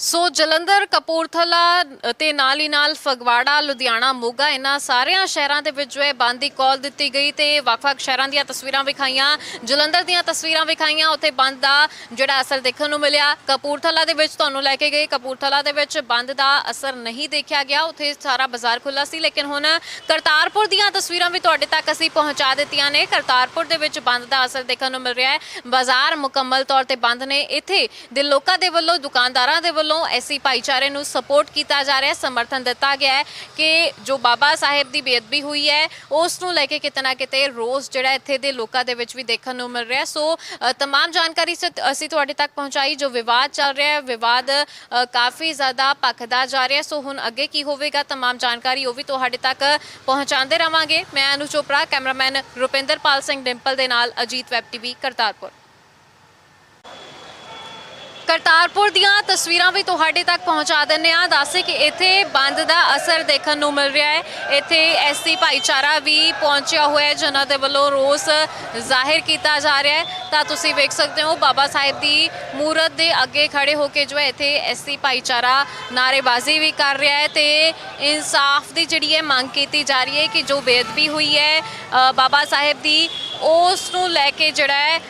ਸੋ ਜਲੰਧਰ, ਕਪੂਰਥਲਾ ਤੇ ਨਾਲ ਹੀ ਨਾਲ ਫਗਵਾੜਾ, ਲੁਧਿਆਣਾ, ਮੋਗਾ ਇਹਨਾਂ ਸਾਰਿਆਂ ਸ਼ਹਿਰਾਂ ਦੇ ਵਿੱਚ ਜੋ ਹੈ ਬੰਦ ਦੀ ਕਾਲ ਦਿੱਤੀ ਗਈ ਤੇ ਵੱਖ-ਵੱਖ ਸ਼ਹਿਰਾਂ ਦੀਆਂ ਤਸਵੀਰਾਂ ਵਿਖਾਈਆਂ, ਜਲੰਧਰ ਦੀਆਂ ਤਸਵੀਰਾਂ ਵਿਖਾਈਆਂ, ਉੱਥੇ ਬੰਦ ਦਾ ਜਿਹੜਾ ਅਸਰ ਦੇਖਣ ਨੂੰ ਮਿਲਿਆ। ਕਪੂਰਥਲਾ ਦੇ ਵਿੱਚ ਤੁਹਾਨੂੰ ਲੈ ਕੇ ਗਏ। ਕਪੂਰਥਲਾ ਦੇ ਵਿੱਚ ਬੰਦ ਦਾ ਅਸਰ ਨਹੀਂ ਦੇਖਿਆ ਗਿਆ। ਉੱਥੇ ਸਾਰਾ ਬਾਜ਼ਾਰ ਖੁੱਲਾ ਸੀ, ਲੇਕਿਨ ਹੁਣ ਕਰਤਾਰਪੁਰ ਦੀਆਂ ਤਸਵੀਰਾਂ ਵੀ ਤੁਹਾਡੇ ਤੱਕ ਅਸੀਂ ਪਹੁੰਚਾ ਦਿੱਤੀਆਂ ਨੇ। ਕਰਤਾਰਪੁਰ ਦੇ ਵਿੱਚ ਬੰਦ ਦਾ ਅਸਰ ਦੇਖਣ ਨੂੰ ਮਿਲ ਰਿਹਾ ਹੈ। ਬਾਜ਼ਾਰ ਮੁਕੰਮਲ ਤੌਰ ਤੇ ਬੰਦ ਨੇ। ਇੱਥੇ ਦੇ ਲੋਕਾਂ ਦੇ ਵੱਲੋਂ, ਦੁਕਾਨਦਾਰਾਂ ਦੇ ਵੱਲੋਂ ਐਸੀ ਭਾਈਚਾਰੇ ਨੂੰ ਸਪੋਰਟ ਕੀਤਾ ਜਾ ਰਿਹਾ ਹੈ ਸਮਰਥਨ ਦਿੱਤਾ ਗਿਆ ਹੈ ਕਿ ਜੋ ਬਾਬਾ ਸਾਹਿਬ ਦੀ ਬੇਅਦਬੀ ਹੋਈ ਹੈ ਉਸ ਨੂੰ ਲੈ ਕੇ ਕਿਤੇ ਨਾ ਕਿਤੇ ਰੋਸ ਜਿਹੜਾ ਇੱਥੇ ਦੇ ਲੋਕਾਂ ਦੇ ਵਿੱਚ ਵੀ ਦੇਖਣ ਨੂੰ ਮਿਲ ਰਿਹਾ ਸੋ ਅ, ਤਮਾਮ ਜਾਣਕਾਰੀ ਅਸੀਂ ਤੁਹਾਡੇ ਤੱਕ ਪਹੁੰਚਾਈ ਜੋ ਵਿਵਾਦ ਚੱਲ ਰਿਹਾ ਹੈ ਵਿਵਾਦ ਕਾਫੀ ਜ਼ਿਆਦਾ ਭਖਦਾ ਜਾ ਰਿਹਾ ਸੋ ਹੁਣ ਅੱਗੇ ਕੀ ਹੋਵੇਗਾ ਤਮਾਮ ਜਾਣਕਾਰੀ ਉਹ ਵੀ ਤੁਹਾਡੇ ਤੱਕ ਪਹੁੰਚਾਉਂਦੇ ਰਵਾਂਗੇ। ਮੈਂ ਅਨੂ ਚੋਪੜਾ ਕੈਮਰਾਮੈਨ ਰੁਪਿੰਦਰਪਾਲ ਸਿੰਘ ਡਿੰਪਲ ਦੇ ਨਾਲ ਅਜੀਤ ਵੈਬ ਟੀਵੀ ਕਰਤਾਰਪੁਰ। ਕਰਤਾਰਪੁਰ ਦੀਆਂ ਤਸਵੀਰਾਂ ਵੀ ਤੁਹਾਡੇ ਤੱਕ ਪਹੁੰਚਾ ਦਿੰਨੇ ਆ ਦੱਸੇ ਕਿ ਇੱਥੇ ਬੰਦ ਦਾ ਅਸਰ ਦੇਖਣ ਨੂੰ ਮਿਲ ਰਿਹਾ ਹੈ। ਇੱਥੇ ਐਸੀ ਭਾਈਚਾਰਾ ਵੀ ਪਹੁੰਚਿਆ ਹੋਇਆ ਹੈ, ਜਿਨ੍ਹਾਂ ਦੇ ਵੱਲੋਂ ਰੋਸ ਜ਼ਾਹਿਰ ਕੀਤਾ ਜਾ ਰਿਹਾ ਹੈ। ਤਾਂ ਤੁਸੀਂ ਵੇਖ ਸਕਦੇ ਹੋ, ਬਾਬਾ ਸਾਹਿਬ ਦੀ ਮੂਰਤ ਦੇ ਅੱਗੇ ਖੜੇ ਹੋ ਕੇ ਜੋ ਹੈ ਇੱਥੇ ਐਸੀ ਭਾਈਚਾਰਾ ਨਾਰੇਬਾਜ਼ੀ ਵੀ ਕਰ ਰਿਹਾ ਹੈ ਤੇ ਇਨਸਾਫ ਦੀ ਜਿਹੜੀ ਹੈ ਮੰਗ ਕੀਤੀ ਜਾ ਰਹੀ ਹੈ ਕਿ ਜੋ ਬੇਅਦਬੀ ਹੋਈ ਹੈ ਬਾਬਾ ਸਾਹਿਬ ਦੀ, ਉਸ ਨੂੰ ਲੈ ਕੇ ਜਿਹੜਾ ਹੈ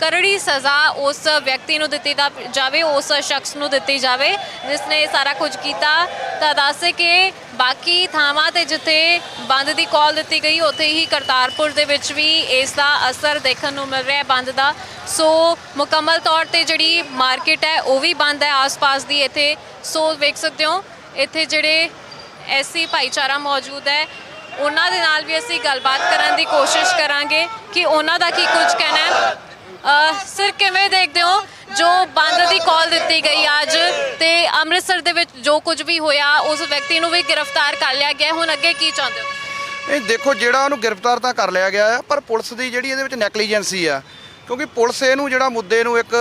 ਕਰੜੀ ਸਜ਼ਾ ਉਸ ਵਿਅਕਤੀ ਨੂੰ ਦਿੱਤੀ ਦਾ- ਜਾਵੇ, ਉਸ ਸ਼ਖਸ ਨੂੰ ਦਿੱਤੀ ਜਾਵੇ, ਜਿਸ ਨੇ ਸਾਰਾ ਕੁਝ ਕੀਤਾ। ਤਾਂ ਦੱਸੇ ਕਿ ਬਾਕੀ ਥਾਵਾਂ ਤੇ ਜਿੱਥੇ ਬੰਦ ਦੀ ਕਾਲ ਦਿੱਤੀ ਗਈ, ਉੱਥੇ ਹੀ ਕਰਤਾਰਪੁਰ ਦੇ ਵਿੱਚ ਵੀ ਇਸ ਦਾ ਅਸਰ ਦੇਖਣ ਨੂੰ ਮਿਲ ਰਿਹਾ ਹੈ ਬੰਦ ਦਾ। ਸੋ ਮੁਕੰਮਲ ਤੌਰ ਤੇ ਜਿਹੜੀ ਮਾਰਕੀਟ ਹੈ, ਉਹ ਵੀ ਬੰਦ ਹੈ ਆਸ-ਪਾਸ ਦੀ ਇੱਥੇ। ਸੋ ਵੇਖ ਸਕਦੇ ਹੋ, ਇੱਥੇ ਜਿਹੜੇ ਐਸੀ ਭਾਈਚਾਰਾ ਮੌਜੂਦ ਹੈ, ਉਹਨਾਂ ਦੇ ਨਾਲ ਵੀ ਅਸੀਂ ਗੱਲਬਾਤ ਕਰਨ ਦੀ ਕੋਸ਼ਿਸ਼ ਕਰਾਂਗੇ ਕਿ ਉਹਨਾਂ ਦਾ ਕੀ ਕੁਝ ਕਹਿਣਾ ਹੈ। ਸਰ, ਕਿਵੇਂ ਦੇਖਦੇ ਹੋ ਜੋ ਬੰਦ ਦੀ ਕਾਲ ਦਿੱਤੀ ਗਈ ਅੱਜ ਤੇ ਅੰਮ੍ਰਿਤਸਰ ਦੇ ਵਿੱਚ ਜੋ ਕੁਝ ਵੀ ਹੋਇਆ, ਉਸ ਵਿਅਕਤੀ ਨੂੰ ਵੀ ਗ੍ਰਿਫਤਾਰ ਕਰ ਲਿਆ ਗਿਆ ਹੁਣ ਅੱਗੇ ਕੀ ਚਾਹੁੰਦੇ ਹੋ? ਇਹ ਦੇਖੋ, ਜਿਹੜਾ ਉਹਨੂੰ ਗ੍ਰਿਫਤਾਰ ਤਾਂ ਕਰ ਲਿਆ ਗਿਆ ਹੈ ਪਰ ਪੁਲਿਸ ਦੀ ਜਿਹੜੀ ਇਹਦੇ ਵਿੱਚ ਨੈਗਲੀਜੈਂਸੀ ਆ, ਕਿਉਂਕਿ ਪੁਲਿਸ ਇਹਨੂੰ ਜਿਹੜਾ ਮੁੱਦੇ ਨੂੰ ਇੱਕ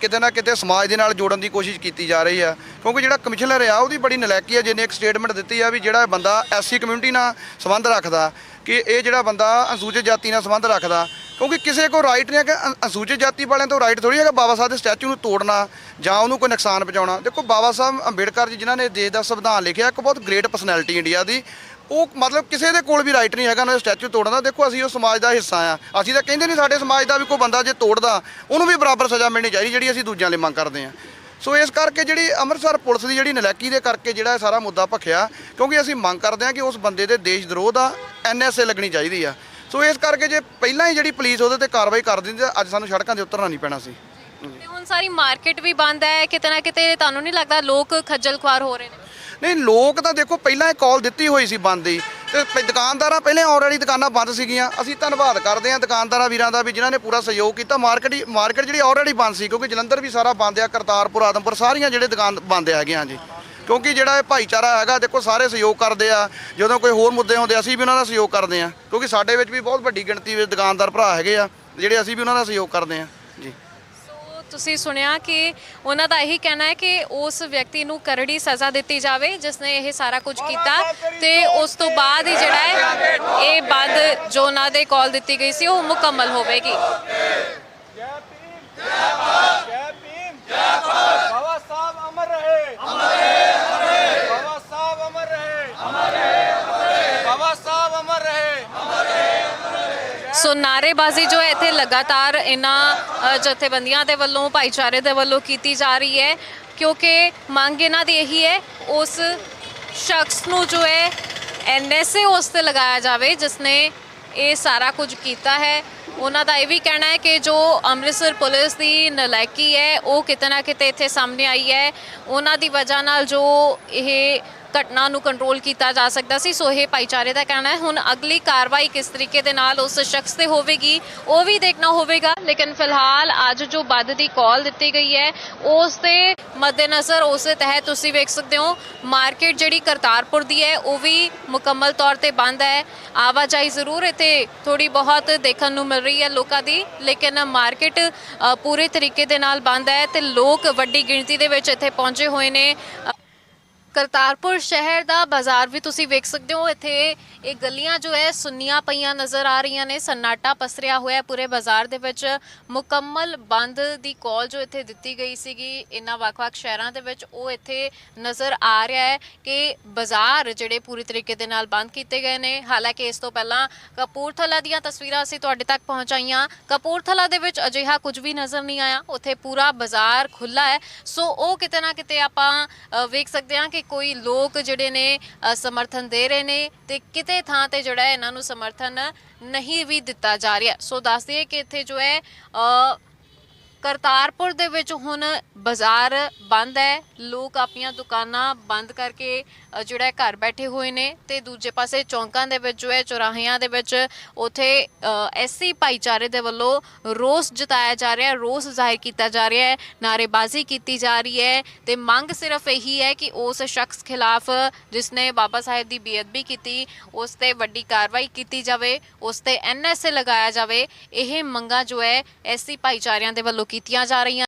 ਕਿਤੇ ਨਾ ਕਿਤੇ ਸਮਾਜ ਦੇ ਨਾਲ ਜੋੜਨ ਦੀ ਕੋਸ਼ਿਸ਼ ਕੀਤੀ ਜਾ ਰਹੀ ਆ, ਕਿਉਂਕਿ ਜਿਹੜਾ ਕਮਿਸ਼ਨਰ ਆ, ਉਹਦੀ ਬੜੀ ਨਲਾਇਕੀ ਆ, ਜਿਹਨੇ ਇੱਕ ਸਟੇਟਮੈਂਟ ਦਿੱਤੀ ਆ ਵੀ ਜਿਹੜਾ ਬੰਦਾ ਐਸਸੀ ਕਮਿਊਨਿਟੀ ਨਾਲ ਸੰਬੰਧ ਰੱਖਦਾ ਕਿ ਇਹ ਜਿਹੜਾ ਬੰਦਾ ਅਨੁਸੂਚਿਤ ਜਾਤੀ ਨਾਲ ਸੰਬੰਧ ਰੱਖਦਾ, ਕਿਉਂਕਿ ਕਿਸੇ ਕੋ ਰਾਈਟ ਨਹੀਂ ਹੈ ਕਿ ਅਨ- ਅਨੁਸੂਚਿਤ ਜਾਤੀ ਵਾਲਿਆਂ ਤੋਂ ਰਾਈਟ ਥੋੜੀ ਹੈਗਾ ਬਾਬਾ ਸਾਹਿਬ ਦੇ ਸਟੈਚੂ ਨੂੰ ਤੋੜਨਾ ਜਾਂ ਉਹਨੂੰ ਕੋਈ ਨੁਕਸਾਨ ਪਹੁੰਚਾਉਣਾ। ਦੇਖੋ ਬਾਬਾ ਸਾਹਿਬ ਅੰਬੇਡਕਰ ਜੀ ਜਿਨ੍ਹਾਂ ਨੇ ਦੇਸ਼ ਦਾ ਸੰਵਿਧਾਨ ਲਿਖਿਆ, ਇੱਕ ਬਹੁਤ ਗ੍ਰੇਟ ਪਰਸਨੈਲਿਟੀ ਇੰਡੀਆ ਦੀ, ਉਹ ਮਤਲਬ ਕਿਸੇ ਦੇ ਕੋਲ ਵੀ ਰਾਈਟ ਨਹੀਂ ਹੈਗਾ ਉਹਨਾਂ ਦੇ ਸਟੈਚੂ ਤੋੜਨ ਦਾ। ਦੇਖੋ ਅਸੀਂ ਉਹ ਸਮਾਜ ਦਾ ਹਿੱਸਾ ਆ ਅਸੀਂ ਤਾਂ ਕਹਿੰਦੇ ਨਹੀਂ ਸਾਡੇ ਸਮਾਜ ਦਾ ਵੀ ਕੋਈ ਬੰਦਾ ਜੇ ਤੋੜਦਾ, ਉਹਨੂੰ ਵੀ ਬਰਾਬਰ ਸਜ਼ਾ ਮਿਲਣੀ ਚਾਹੀਦੀ ਜਿਹੜੀ ਅਸੀਂ ਦੂਜਿਆਂ ਲਈ ਮੰਗ ਕਰਦੇ ਆ ਸੋ ਇਸ ਕਰਕੇ ਜਿਹੜੀ ਅੰਮ੍ਰਿਤਸਰ ਪੁਲਿਸ ਦੀ ਜਿਹੜੀ ਨਲਾਇਕੀ ਦੇ ਕਰਕੇ ਜਿਹੜਾ ਸਾਰਾ ਮੁੱਦਾ ਭਖਿਆ, ਕਿਉਂਕਿ ਅਸੀਂ ਮੰਗ ਕਰਦੇ ਹਾਂ ਕਿ ਉਸ ਬੰਦੇ ਦੇ ਦੇਸ਼ ਦਰੋਹ ਦਾ ਐਨਐਸਏ ਲੱਗਣੀ ਚਾਹੀਦੀ ਆ। ਸੋ ਇਸ ਕਰਕੇ ਜੇ ਪਹਿਲਾਂ ਹੀ ਜਿਹੜੀ ਪੁਲਿਸ ਉਹਦੇ ਤੇ ਕਾਰਵਾਈ ਕਰ ਦਿੰਦੀ ਤਾਂ ਅੱਜ ਸਾਨੂੰ ਸੜਕਾਂ ਤੇ ਉਤਰਨਾ ਨਹੀਂ ਪੈਣਾ ਸੀ। ਤੇ ਹੁਣ ਸਾਰੀ ਮਾਰਕੀਟ ਵੀ ਬੰਦ ਹੈ, ਕਿਤੇ ਨਾ ਕਿਤੇ ਤੁਹਾਨੂੰ ਨਹੀਂ ਲੱਗਦਾ ਲੋਕ ਖੱਜਲ ਖੁਆਰ ਹੋ ਰਹੇ ਨੇ? ਨਹੀਂ, ਲੋਕ ਤਾਂ ਦੇਖੋ, ਪਹਿਲਾਂ ਇਹ ਕਾਲ ਦਿੱਤੀ ਹੋਈ ਸੀ ਬੰਦ ਦੀ। ਤੇ ਦੁਕਾਨਦਾਰਾਂ ਪਹਿਲੇ ਆਲਰੇਡੀ ਦੁਕਾਨਾਂ ਬੰਦ ਸੀਗੀਆਂ। ਅਸੀਂ ਧੰਨਵਾਦ ਕਰਦੇ ਹਾਂ ਦੁਕਾਨਦਾਰਾਂ ਵੀਰਾਂ ਦਾ ਵੀ ਜਿਨ੍ਹਾਂ ਨੇ ਪੂਰਾ ਸਹਿਯੋਗ ਕੀਤਾ। ਮਾਰਕੀਟ ਮਾਰਕੀਟ ਜਿਹੜੀ ਆਲਰੇਡੀ ਬੰਦ ਸੀ, ਕਿਉਂਕਿ ਜਲੰਧਰ ਵੀ ਸਾਰਾ ਬੰਦ ਆ, ਕਰਤਾਰਪੁਰ, ਆਦਮਪੁਰ ਸਾਰੀਆਂ ਜਿਹੜੇ ਦੁਕਾਨ ਬੰਦ ਹੈਗੇ ਹਾਂ ਜੀ। ਕਿਉਂਕਿ ਜਿਹੜਾ ਇਹ ਭਾਈਚਾਰਾ ਹੈਗਾ, ਦੇਖੋ, ਸਾਰੇ ਸਹਿਯੋਗ ਕਰਦੇ ਆ। ਜਦੋਂ ਕੋਈ ਹੋਰ ਮੁੱਦੇ ਹੁੰਦੇ ਅਸੀਂ ਵੀ ਉਹਨਾਂ ਦਾ ਸਹਿਯੋਗ ਕਰਦੇ ਆ ਕਿਉਂਕਿ ਸਾਡੇ ਵਿੱਚ ਵੀ ਬਹੁਤ ਵੱਡੀ ਗਿਣਤੀ ਵਿੱਚ ਦੁਕਾਨਦਾਰ ਭਰਾ ਹੈਗੇ ਆ, ਜਿਹੜੇ ਅਸੀਂ ਵੀ ਉਹਨਾਂ ਦਾ ਸਹਿਯੋਗ ਕਰਦੇ ਆ ਜੀ। ਤੁਸੀਂ ਸੁਣਿਆ ਕਿ ਉਹਨਾਂ ਦਾ ਇਹੀ ਕਹਿਣਾ ਹੈ ਕਿ ਉਸ ਵਿਅਕਤੀ ਨੂੰ ਕਰੜੀ ਸਜ਼ਾ ਦਿੱਤੀ ਜਾਵੇ ਜਿਸ ਨੇ ਇਹ ਸਾਰਾ ਕੁਝ ਕੀਤਾ ਤੇ ਉਸ ਤੋਂ ਬਾਅਦ ਹੀ ਜਿਹੜਾ ਹੈ ਇਹ ਬੰਦ ਜੋ ਉਹਨਾਂ ਦੇ ਕਾਲ ਦਿੱਤੀ ਗਈ ਸੀ ਉਹ ਮੁਕੰਮਲ ਹੋਵੇਗੀ। ਸੋ ਨਾਰੇਬਾਜ਼ੀ ਜੋ ਹੈ ਇੱਥੇ ਲਗਾਤਾਰ ਇਹਨਾਂ ਜਥੇਬੰਦੀਆਂ ਦੇ ਵੱਲੋਂ, ਭਾਈਚਾਰੇ ਦੇ ਵੱਲੋਂ ਕੀਤੀ ਜਾ ਰਹੀ ਹੈ। ਕਿਉਂਕਿ ਮੰਗ ਇਹਨਾਂ ਦੀ ਇਹੀ ਹੈ, ਉਸ ਸ਼ਖਸ ਨੂੰ ਜੋ ਹੈ ਐਨਐਸਏ ਉਸ ਤੇ ਲਗਾਇਆ ਜਾਵੇ ਜਿਸ ਨੇ ਇਹ ਸਾਰਾ ਕੁਝ ਕੀਤਾ ਹੈ। ਉਹਨਾਂ ਦਾ ਇਹ ਵੀ ਕਹਿਣਾ ਹੈ ਕਿ ਜੋ ਅੰਮ੍ਰਿਤਸਰ ਪੁਲਿਸ ਦੀ ਨਲਾਇਕੀ ਹੈ, ਉਹ ਕਿਤੇ ਨਾ ਕਿਤੇ ਇੱਥੇ ਸਾਹਮਣੇ ਆਈ ਹੈ। ਉਹਨਾਂ ਦੀ ਵਜ੍ਹਾ ਨਾਲ ਜੋ ਇਹ ਘਟਨਾ ਨੂੰ ਕੰਟਰੋਲ ਕੀਤਾ ਜਾ ਸਕਦਾ ਸੀ। ਸੋ ਇਹ ਭਾਈਚਾਰੇ ਦਾ ਕਹਿਣਾ ਹੈ। ਹੁਣ ਅਗਲੀ ਕਾਰਵਾਈ ਕਿਸ ਤਰੀਕੇ ਦੇ ਨਾਲ ਉਸ ਸ਼ਖਸ ਤੇ ਹੋਵੇਗੀ, ਉਹ ਵੀ ਦੇਖਣਾ ਹੋਵੇਗਾ। ਲੇਕਿਨ ਫਿਲਹਾਲ ਅੱਜ ਜੋ ਬੰਦ ਦੀ ਕਾਲ ਦਿੱਤੀ ਗਈ ਹੈ, ਉਸ ਦੇ ਮੱਦੇਨਜ਼ਰ ਉਸ ਦੇ ਤਹਿਤ ਤੁਸੀਂ ਵੇਖ ਸਕਦੇ ਹੋ, ਮਾਰਕੀਟ ਜਿਹੜੀ ਕਰਤਾਰਪੁਰ ਦੀ ਹੈ, ਉਹ ਵੀ ਮੁਕੰਮਲ ਤੌਰ ਤੇ ਬੰਦ ਹੈ। ਆਵਾਜਾਈ ਜ਼ਰੂਰ ਇੱਥੇ ਥੋੜੀ ਬਹੁਤ ਦੇਖਣ ਨੂੰ ਮਿਲ ਰਹੀ ਹੈ ਲੋਕਾਂ ਦੀ, ਲੇਕਿਨ ਮਾਰਕੀਟ ਪੂਰੇ ਤਰੀਕੇ ਦੇ ਨਾਲ ਬੰਦ ਹੈ ਤੇ ਲੋਕ ਵੱਡੀ ਗਿਣਤੀ ਦੇ ਵਿੱਚ ਇੱਥੇ ਪਹੁੰਚੇ ਹੋਏ ਨੇ। ਕਰਤਾਰਪੁਰ ਸ਼ਹਿਰ ਦਾ ਬਾਜ਼ਾਰ ਵੀ ਤੁਸੀਂ ਵੇਖ ਸਕਦੇ ਹੋ। ਇੱਥੇ ਇਹ ਗਲੀਆਂ ਜੋ ਹੈ, ਸੁੰਨੀਆਂ ਪਈਆਂ ਨਜ਼ਰ ਆ ਰਹੀਆਂ ਨੇ। ਸਨਾਟਾ ਪਸਰਿਆ ਹੋਇਆ ਪੂਰੇ ਬਾਜ਼ਾਰ ਦੇ ਵਿੱਚ। ਮੁਕੰਮਲ ਬੰਦ ਦੀ ਕਾਲ ਜੋ ਇੱਥੇ ਦਿੱਤੀ ਗਈ ਸੀਗੀ, ਇਹਨਾਂ ਵੱਖ-ਵੱਖ ਸ਼ਹਿਰਾਂ ਦੇ ਵਿੱਚ, ਉਹ ਇੱਥੇ ਨਜ਼ਰ ਆ ਰਿਹਾ ਹੈ ਕਿ ਬਾਜ਼ਾਰ ਜਿਹੜੇ ਪੂਰੀ ਤਰੀਕੇ ਦੇ ਨਾਲ ਬੰਦ ਕੀਤੇ ਗਏ ਨੇ। ਹਾਲਾਂਕਿ ਇਸ ਤੋਂ ਪਹਿਲਾਂ ਕਪੂਰਥਲਾ ਦੀਆਂ ਤਸਵੀਰਾਂ ਅਸੀਂ ਤੁਹਾਡੇ ਤੱਕ ਪਹੁੰਚਾਈਆਂ। ਕਪੂਰਥਲਾ ਦੇ ਵਿੱਚ ਅਜਿਹਾ ਕੁਝ ਵੀ ਨਜ਼ਰ ਨਹੀਂ ਆਇਆ। ਉੱਥੇ ਪੂਰਾ ਬਾਜ਼ਾਰ ਖੁੱਲਾ ਹੈ। ਸੋ ਉਹ ਕਿਤੇ ਨਾ ਕਿਤੇ ਆਪਾਂ ਵੇਖ ਸਕਦੇ ਹਾਂ ਕਿ ਕੋਈ ਲੋਕ ਜਿਹੜੇ ਨੇ ਅ, ਸਮਰਥਨ ਦੇ ਰਹੇ ਨੇ ਤੇ ਕਿਤੇ ਥਾਂ ਤੇ ਜਿਹੜਾ ਇਹਨਾਂ ਨੂੰ ਸਮਰਥਨ ਨਹੀਂ ਵੀ ਦਿੱਤਾ ਜਾ ਰਿਹਾ। ਸੋ ਦੱਸ ਦਈਏ ਕਿ ਇੱਥੇ ਜੋ ਹੈ ਅ, ਕਰਤਾਰਪੁਰ ਦੇ ਵਿੱਚ ਹੁਣ ਬਾਜ਼ਾਰ ਬੰਦ ਹੈ। ਲੋਕ ਆਪਣੀਆਂ ਦੁਕਾਨਾਂ ਬੰਦ ਕਰਕੇ ਜਿਹੜਾ ਘਰ ਬੈਠੇ ਹੋਏ ਨੇ ਤੇ ਦੂਜੇ ਪਾਸੇ ਚੌਂਕਾਂ ਦੇ ਵਿੱਚ ਜੋ ਹੈ, ਚੌਰਾਹਿਆਂ ਦੇ ਵਿੱਚ ਉਥੇ ਐਸਸੀ ਭਾਈਚਾਰੇ ਦੇ ਵੱਲੋਂ ਰੋਸ ਜਤਾਇਆ ਜਾ ਰਿਹਾ ਹੈ, ਰੋਸ ਜ਼ਾਹਿਰ ਕੀਤਾ ਜਾ ਰਿਹਾ ਹੈ ਨਾਰੇਬਾਜ਼ੀ ਕੀਤੀ ਜਾ ਰਹੀ ਹੈ ਤੇ ਮੰਗ ਸਿਰਫ ਇਹੀ ਹੈ ਕਿ ਉਸ ਸ਼ਖਸ ਖਿਲਾਫ ਜਿਸ ਨੇ ਬਾਬਾ ਸਾਹਿਬ ਦੀ ਬੇਅਦਬੀ ਕੀਤੀ, ਉਸ ਤੇ ਵੱਡੀ ਕਾਰਵਾਈ ਕੀਤੀ ਜਾਵੇ, ਉਸ ਤੇ ਐਨਐਸਏ ਲਗਾਇਆ ਜਾਵੇ, ਇਹ ਮੰਗਾਂ ਜੋ ਹੈ ਐਸਸੀ ਭਾਈਚਾਰਿਆਂ ਦੇ ਵੱਲੋਂ ਕੀਤੀਆਂ ਜਾ ਰਹੀਆਂ